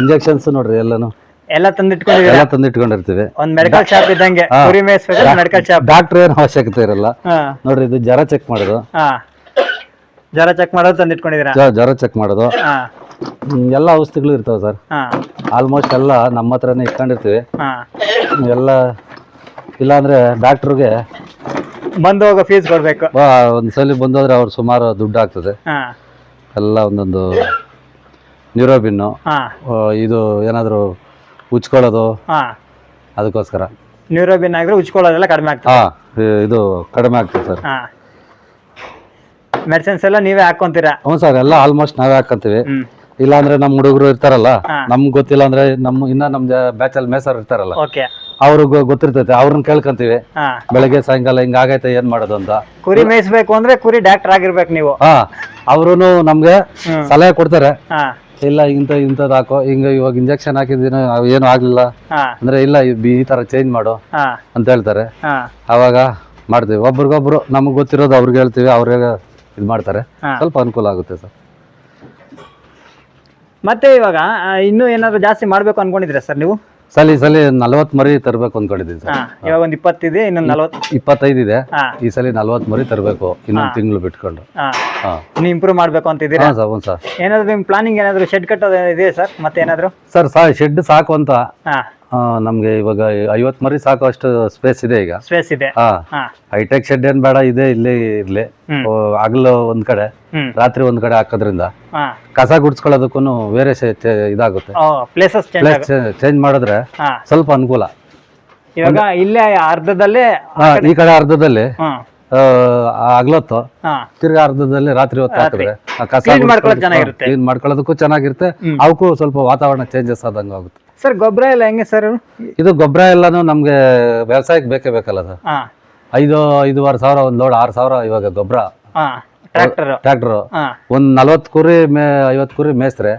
ಇಂಜೆಕ್ಷನ್ಸ್ ನೋಡ್ರಿ ಎಲ್ಲಾನು. ಎಲ್ಲ ತಂದಿಟ್ಕೊಂಡಿದ್ದೀರಾ? ಎಲ್ಲ ತಂದಿಟ್ಕೊಂಡಿರ್ತೀವಿ. ಒಂದ್ ಮೆಡಿಕಲ್ ಶಾಪ್ ಇದ್ದಂಗೆ. ಕುರಿ ಮೆಡಿಕಲ್ ಶಾಪ್ ಡಾಕ್ಟರ್ ಏನು ಅವಶ್ಯಕತೆ ಇರಲ್ಲ. ಹಾ. ನೋಡ್ರಿ ಇದು ಜ್ವರ ಚೆಕ್ ಮಾಡೋದು. ಹಾ. ಜ್ವರ ಚೆಕ್ ಮಾಡೋದು ತಂದಿಟ್ಕೊಂಡಿದ್ದೀರಾ? ಜ್ವ- ಜ್ವರ ಚೆಕ್ ಮಾಡೋದು. ಹಾ. ಹ್ಮ್, ಎಲ್ಲ ಔಷಧಿಗಳು ಇರ್ತಾವೆ ಸರ್. ಹಾ. ಆಲ್ಮೋಸ್ಟ್ ಎಲ್ಲ ನಮ್ಮ ಹತ್ರನೇ ಇಟ್ಕೊಂಡಿರ್ತೀವಿ. ಹಾ. ಎಲ್ಲ ಇಲ್ಲಾಂದ್ರೆ ಡಾಕ್ಟ್ರಿಗೆ ಬಂದು ಹೋಗೋ ಫೀಸ್ ಕೊಡ್ಬೇಕು. ಒಂದ್ಸಲಿ ಬಂದೋದ್ರೆ ಅವ್ರು ಸುಮಾರು ದುಡ್ಡು ಆಗ್ತದೆ. ಹಾ. ಎಲ್ಲ ಒಂದೊಂದು ನ್ಯೂರೋಬಿನ್ನು. ಹಾ. ಇದು ಏನಾದರೂ ಉಚ್ಕೊಳ್ಳೋದು ಹಾ. ಅದಕ್ಕೋಸ್ಕರ. ನ್ಯೂರೋಬಿನ್ ಆಗಿದ್ರೆ ಉಚ್ಕೊಳ್ಳೋದೆಲ್ಲ ಕಡಿಮೆ ಆಗ್ತದೆ. ಹಾ ಇದು ಕಡಿಮೆ ಆಗ್ತದೆ ಸರ್. ಹಾ. ಮೆಡಿಸಿನ್ಸ್ ಎಲ್ಲ ನೀವೇ ಹಾಕೊಂತೀರಾ ಹ್ಞೂ ಸರ್ ಎಲ್ಲ ಆಲ್ಮೋಸ್ಟ್ ನಾವೇ ಹಾಕಂತೀವಿ ಹ್ಮ್. ಇಲ್ಲಾಂದ್ರೆ ನಮ್ಮ ಹುಡುಗರು ಇರ್ತಾರಲ್ಲ ಹಾ. ನಮ್ಗೆ ಗೊತ್ತಿಲ್ಲ ಅಂದ್ರೆ ನಮ್ಮ ಇನ್ನ ನಮ್ ಬ್ಯಾಚಲ್ ಮೇಸರ್ ಇರ್ತಾರಲ್ಲ. ಓಕೆ. ಅವ್ರಿಗೆ ಗೊತ್ತಿರ್ತೈತೆ ಅವ್ರನ್ನ ಕೇಳ್ಕೊಂತೀವಿ. ಹಾ. ಬೆಳಗ್ಗೆ ಸಾಯಂಕಾಲ ಹಿಂಗ ಆಗೈತೆ ಏನ್ ಮಾಡೋದು ಅಂತ. ಕುರಿ ಮೇಯಿಸ್ಬೇಕು ಅಂದ್ರೆ ಕುರಿ ಡಾಕ್ಟರ್ ಆಗಿರ್ಬೇಕು ನೀವು. ಹಾ. ಅವರು ನಮ್ಗೆ ಸಲಹೆ ಕೊಡ್ತಾರೆ. ಇಲ್ಲ ಇಂತ ಇಂಥದ್ದು ಹಾಕೋ ಹಿಂಗ ಇವಾಗ ಇಂಜೆಕ್ಷನ್ ಹಾಕಿದ್ದೀನ ಏನು ಆಗ್ಲಿಲ್ಲ. ಅಂದ್ರೆ ಇಲ್ಲ ಈ ತರ ಚೇಂಜ್ ಮಾಡು ಅಂತ ಹೇಳ್ತಾರೆ. ಅವಾಗ ಮಾಡ್ತೀವಿ. ಒಬ್ರಿಗೊಬ್ರು ನಮಗೆ ಗೊತ್ತಿರೋದು ಅವ್ರಿಗೆ ಹೇಳ್ತೀವಿ ಅವ್ರಿಗೆ ಇದು ಮಾಡ್ತಾರೆ. ಸ್ವಲ್ಪ ಅನುಕೂಲ ಆಗುತ್ತೆ ಸರ್. ಮತ್ತೆ ಇವಾಗ ಇನ್ನೂ ಏನಾದ್ರು ಜಾಸ್ತಿ ಮಾಡ್ಬೇಕು ಅನ್ಕೊಂಡಿದ್ರೆ ಸರ್ ನೀವು? ಸಲ ಸಲಿ ಸಲ ನಲ್ವತ್ತು ಮರಿ ತರಬೇಕು ಅಂದ್ಕೊಂಡಿದ್ದೀನಿ ಸರ್. ಇವಾಗ ಒಂದ್ ಇಪ್ಪತ್ತಿದೆ ಇನ್ನೊಂದ್ ನಲ್ವತ್ತು ಇಪ್ಪತ್ತೈದು ಇದೆ. ಹಾ. ಈ ಸಲ ನಲ್ವತ್ತು ಮರಿ ತರಬೇಕು ಇನ್ನೊಂದು ತಿಂಗಳು ಬಿಟ್ಕೊಂಡು. ಹಾ. ಇಂಪ್ರೂವ್ ಮಾಡ್ಬೇಕು ಅಂತಿದ್ದೀರಾ ಹಾಂ ಸರ್ ಹ್ಞೂ ಸರ್. ಏನಾದ್ರು ನಿಮ್ ಪ್ಲಾನಿಂಗ್ ಏನಾದ್ರು ಶೆಡ್ ಕಟ್ಟೋದು ಇದೆ ಸರ್? ಮತ್ತೆ ಏನಾದ್ರು ಸರ್ ಸಾ ಶೆಡ್ ಸಾಕು ಅಂತ. ಹಾ. ನಮಗೆ ಇವಾಗ ಐವತ್ ಮರಿ ಸಾಕು ಅಷ್ಟು ಸ್ಪೇಸ್ ಇದೆ ಈಗ. ಸ್ಪೇಸ್ ಇದೆ. ಹಾಂ. ಹಾ. ಹೈಟೆಕ್ ಶೆಡ್ ಏನ್ ಬೇಡ ಇದೆ ಇಲ್ಲೇ ಇರ್ಲಿ. ಹ್ಮ್. ಹಗಲು ಒಂದ್ ಕಡೆ ಹ್ಮ್. ರಾತ್ರಿ ಒಂದ್ ಕಡೆ ಹಾಕೋದ್ರಿಂದ ಹಾ. ಕಸ ಗುಡ್ಸ್ಕೊಳ್ಳೋದಕ್ಕೂ ಬೇರೆ ಇದಾಗುತ್ತೆ. Oh places change place change ಮಾಡಿದ್ರೆ ಹಾ. ಸ್ವಲ್ಪ ಅನುಕೂಲ. ಇವಾಗ ಇಲ್ಲೇ ಅರ್ಧದಲ್ಲೇ ಆ, ಈ ಕಡೆ ಅರ್ಧದಲ್ಲಿ ಹ್ಮ್ ತಿರ್ಗ ಹಾ. ತಿರ್ಗಾ ಅರ್ಧದಲ್ಲಿ ರಾತ್ರಿ ಹೊತ್ತು ಹಾಕಿದ್ರೆ ಆ ಕಸ Clean ಚೆನ್ನಾಗಿರುತ್ತೆ. ಕ್ಲೀನ್ ಮಾಡ್ಕೊಳ್ಳೋದಕ್ಕೂ ಚೆನ್ನಾಗಿರುತ್ತೆ. ಅವಕ್ಕೂ ಸ್ವಲ್ಪ ವಾತಾವರಣ ಚೇಂಜಸ್ ಆದಂಗೆ ಆಗುತ್ತೆ ಸರ್ ಗೊಬ್ಬರ ಎಲ್ಲ ಹೆಂಗೆ ಸರ್? ಇದು ಗೊಬ್ಬರ ಎಲ್ಲಾನು ನಮ್ಗೆ ವ್ಯವಸಾಯಕ್ಕೆ ಬೇಕೇ ಬೇಕಲ್ಲ ಸರ್. ಹಾ. ಐದು ಐದೂವರೆ ಸಾವಿರ ಒಂದು ಲೋಡ್ ಆರು ಸಾವಿರ ಇವಾಗ ಗೊಬ್ಬರ. Tractor tractor tractor. ಹಾ. ಒಂದು ನಲ್ವತ್ತು ಕುರಿ ಮೇ ಐವತ್ತು ಕುರಿ ಮೇಸ್ತ್ರೆ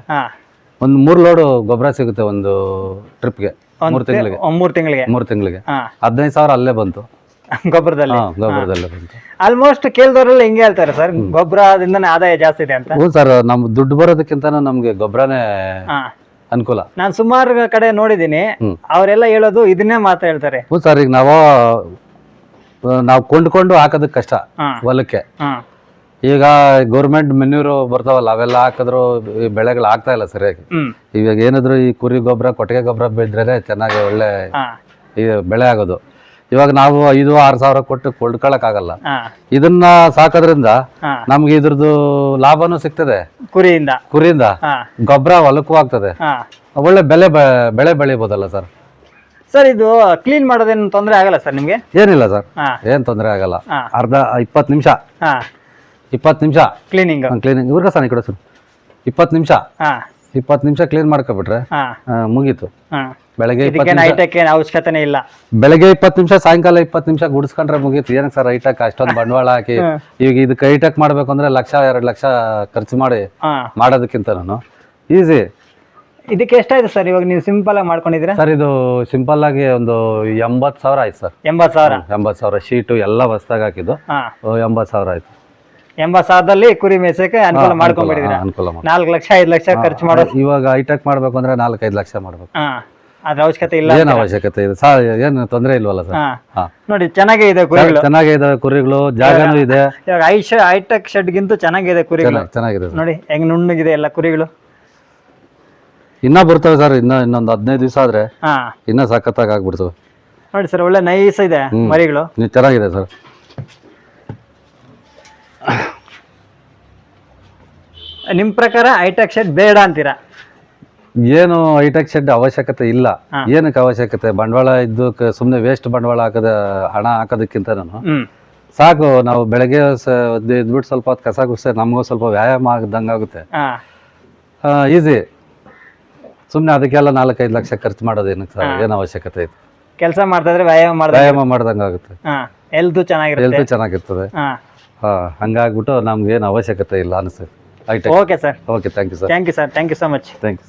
ಒಂದ್ ಒಂದು ಮೂರು ಲೋಡು ಗೊಬ್ಬರ ಸಿಗುತ್ತೆ ಒಂದು ಟ್ರಿಪ್ಗೆ ಗೆ ಮೂರು ತಿಂಗಳಿಗೆ? ಮೂರು ಮೂರ್ ತಿಂಗಳಿಗೆ? ಮೂರು ತಿಂಗಳಿಗೆ. ಹಾ. ಹದಿನೈದು ಸಾವಿರ ಅಲ್ಲೇ ಬಂತು. ಗೊಬ್ಬರದಲ್ಲಿ? ಹಾಂ ಗೊಬ್ಬರದಲ್ಲೇ ಬಂತು. ಆಲ್ಮೋಸ್ಟ್ ಕೇಳಿದವರೆಲ್ಲ ಹಿಂಗೆ ಹೇಳ್ತಾರೆ ಸರ್ ಗೊಬ್ಬರದಿಂದನೇ ಆದಾಯ ಜಾಸ್ತಿ ಇದೆ ಅಂತ. ಹ್ಞೂ ಸರ್ ನಮ್ಮ ದುಡ್ಡು ಬರೋದಕ್ಕಿಂತ ನಮಗೆ ಗೊಬ್ಬರನೇ ಹಾ. ಅನುಕೂಲ. ನಾನು ಸುಮಾರು ಕಡೆ ನೋಡಿದ್ದೀನಿ ಅವರೆಲ್ಲ ಹೇಳೋದು ಇದನ್ನೇ ಮಾತ್ರ ಹೇಳ್ತಾರೆ. ಹ್ಞೂ ಸರ್ ಈಗ ನಾವು ನಾವು ಕೊಂಡ್ಕೊಂಡು ಹಾಕೋದಕ್ಕೆ ಕಷ್ಟ ಹೊಲಕ್ಕೆ. ಈಗ ಗೌರ್ಮೆಂಟ್ ಮೆನ್ಯೂರು ಬರ್ತಾವಲ್ಲ ಅವೆಲ್ಲ ಹಾಕಿದ್ರು ಈ ಬೆಳೆಗಳು ಆಗ್ತಾ ಇಲ್ಲ ಸರಿಯಾಗಿ. ಇವಾಗ ಏನಾದ್ರು ಈ ಕುರಿ ಗೊಬ್ಬರ ಕೊಟ್ಟಿಗೆ ಗೊಬ್ಬರ ಬಿದ್ದರೆ ಚೆನ್ನಾಗಿ ಒಳ್ಳೆ ಈ ಬೆಳೆ ಆಗೋದು. ಇವಾಗ ನಾವು ಐದು ಆರು ಸಾವಿರ ಕೊಟ್ಟು ಕೊಂಡ್ಕೊಳಕ್ಕಾಗಲ್ಲ ಹಾ ಇದನ್ನ ಸಾಕೋದ್ರಿಂದ ನಮ್ಗೆ ಇದ್ರದ್ದು ಲಾಭನೂ ಸಿಗ್ತದೆ. ಕುರಿಯಿಂದ. ಕುರಿಯಿಂದ ಗೊಬ್ಬರ ಹೊಲಕ್ಕೂ ಆಗ್ತದೆ. ಒಳ್ಳೆ ಬೆಲೆ ಬೆಳೆ ಬೆಳಿಬೋದಲ್ಲ ಸರ್? ಸರ್ ಇದು ಕ್ಲೀನ್ ಮಾಡೋದೇನು ತೊಂದರೆ ಆಗಲ್ಲ ಸರ್ ನಿಮಗೆ? ಏನಿಲ್ಲ ಸರ್. ಏನ್ ತೊಂದರೆ ಆಗಲ್ಲ. ಅರ್ಧ ಇಪ್ಪತ್ತು ನಿಮಿಷ. ಇಪ್ಪತ್ತು ನಿಮಿಷ. ಕ್ಲೀನಿಂಗ್ ಕ್ಲೀನಿಂಗ್ ಇವ್ರಿಗೆ ಸರ್ ಕೊಡ ಸರ್. ಇಪ್ಪತ್ತು ನಿಮಿಷ. ಇಪ್ಪತ್ತು ನಿಮಿಷ ಕ್ಲೀನ್ ಮಾಡ್ಕೊಬಿಟ್ರೆ ಮುಗೀತು. ಬೆಳಗ್ಗೆ ಹೈಟೆಕ್ ಏನು ಅವಶ್ಯಕತೆನೇ ಇಲ್ಲ. ಬೆಳಗ್ಗೆ ಇಪ್ಪತ್ತು ನಿಮಿಷ ಸಾಯಂಕಾಲ ಇಪ್ಪತ್ತು ನಿಮಿಷ ಗುಡಿಸ್ಕೊಂಡ್ರೆ ಮುಗೀತು. ಏನಕ್ಕೆ ಸರ್ ಐಟಕ್ ಅಷ್ಟೊಂದು ಬಂಡವಾಳ ಹಾಕಿ. ಈಗ ಇದಕ್ಕೆ ಹೈಟೆಕ್ ಮಾಡ್ಬೇಕು ಅಂದ್ರೆ ಲಕ್ಷ ಎರಡು ಲಕ್ಷ ಖರ್ಚು ಮಾಡಿ ಮಾಡೋದಕ್ಕಿಂತ ನಾನು. ಈಸಿ. ಇದಕ್ಕೆ ಎಷ್ಟಾಯ್ತು ಸರ್ ಇವಾಗ ನೀವು ಸಿಂಪಲ್ ಆಗಿ ಮಾಡ್ಕೊಂಡಿದ್ದೀರಾ? ಸರ್ ಇದು ಸಿಂಪಲ್ ಆಗಿ ಒಂದು ಎಂಬತ್ತು ಸಾವಿರ ಆಯ್ತು ಸರ್. ಎಂಬತ್ತು ಸಾವಿರ? ಎಂಬತ್ತು ಸಾವಿರ. ಶೀಟು ಎಲ್ಲ ಹೊಸ್ದಾಗಿ ಹಾಕಿದ್ದು. ಎಂಬತ್ತು ಸಾವಿರ ಆಯ್ತು. ಎಂಬತ್ತು ಸಾವಿರದಲ್ಲಿ ಕುರಿ ಮೇಸಕ್ಕೆ ಅನುಕೂಲ ಮಾಡ್ಕೊಂಡ್ಬಿಟ್ಟಿದ್ದೀರಾ? ಅನುಕೂಲ ನಾಲ್ಕು ಲಕ್ಷ ಐದು ಲಕ್ಷ ಖರ್ಚು ಮಾಡೋದು. ಇವಾಗ ಐಟಕ್ ಮಾಡ್ಬೇಕು ಅಂದ್ರೆ ನಾಲ್ಕೈದು ಲಕ್ಷ ಮಾಡ್ಬೇಕು. ಅದ್ರ ಅವಶ್ಯಕತೆ ಇಲ್ಲ ಏನು ಅವಶ್ಯಕತೆ ಇದೆ? ಸರ್ ಏನು ತೊಂದರೆ ಇಲ್ವಲ್ಲ ಸರ್? ಹಾ. ಹಾ. ನೋಡಿ ಚೆನ್ನಾಗೇ ಇದೆ ಕುರಿಗಳು. ಚೆನ್ನಾಗಿದೆ ಕುರಿಗಳು ಜಾಗನೂ ಇದೆ. ಇವಾಗ ಐಶ ಹೈಟೆಕ್ ಶೆಡ್ಗಿಂತೂ ಚೆನ್ನಾಗಿದೆ ಕುರಿಗಳು. ಚೆನ್ನಾಗಿ ಚೆನ್ನಾಗಿದೆ ಸರ್. ನೋಡಿ ಹೆಂಗ್ ನುಣ್ಣಗಿದೆ ಎಲ್ಲ ಕುರಿಗಳು. ಇನ್ನ ಬರ್ತವೆ ಸರ್ ಇನ್ನ ಇನ್ನೊಂದು ಹದಿನೈದು ದಿವಸ ಆದ್ರೆ. ಹಾ. ಇನ್ನ ಸಖತ್ತಾಗಿ ಆಗ್ಬಿಡ್ತವೆ. ನೋಡಿ ಸರ್ ಒಳ್ಳೆ ನೈಸ್ ಇದೆ ಮರಿಗಳು. ನೀವು ಚೆನ್ನಾಗಿದೆ ಸರ್. ನಿಮ್ ಪ್ರಕಾರ ಹೈಟೆಕ್ ಶೆಡ್ ಬೇಡ ಅಂತೀರಾ? ಏನು ಹೈಟೆಕ್ ಶೆಡ್ ಅವಶ್ಯಕತೆ ಇಲ್ಲ. ಏನಕ್ಕೆ ಅವಶ್ಯಕತೆ? ಬಂಡವಾಳ ಇದ್ದು ಸುಮ್ಮನೆ ವೇಸ್ಟ್ ಬಂಡವಾಳ ಹಾಕದ ಹಣ ಹಾಕೋದಕ್ಕಿಂತ ನಾನು ಸಾಕು ನಾವು ಬೆಳಗ್ಗೆ ಇದ್ಬಿಟ್ಟು ಸ್ವಲ್ಪ ಹೊತ್ತು ಕಸ ಗುಡ್ಸೆ ನಮಗೂ ಸ್ವಲ್ಪ ವ್ಯಾಯಾಮ ಆಗದಂಗೆ ಆಗುತ್ತೆ. ಈಸಿ ಸುಮ್ಮನೆ ಅದಕ್ಕೆಲ್ಲ ನಾಲ್ಕೈದು ಲಕ್ಷ ಖರ್ಚು ಮಾಡೋದು ಏನಕ್ಕೆ ಸರ್ ಏನು ಅವಶ್ಯಕತೆ ಇದೆ? ಕೆಲಸ ಮಾಡ್ತಾ ಇದ್ರೆ ವ್ಯಾಯಾಮ ಮಾಡಿ ವ್ಯಾಯಾಮ ಮಾಡ್ದಂಗೆ ಆಗುತ್ತೆ. ಹಾ. ಹೆಲ್ತ್ ಚೆನ್ನಾಗಿರುತ್ತೆ. ಹೆಲ್ತ್ ಚೆನ್ನಾಗಿರ್ತದೆ. ಹಾ. ಹಂಗಾಗ್ಬಿಟ್ಟು ನಮ್ಗೆ ಏನು ಅವಶ್ಯಕತೆ ಇಲ್ಲ ಅನಿಸುತ್ತೆ. Okay sir okay thank you sir thank you sir thank you so much thank you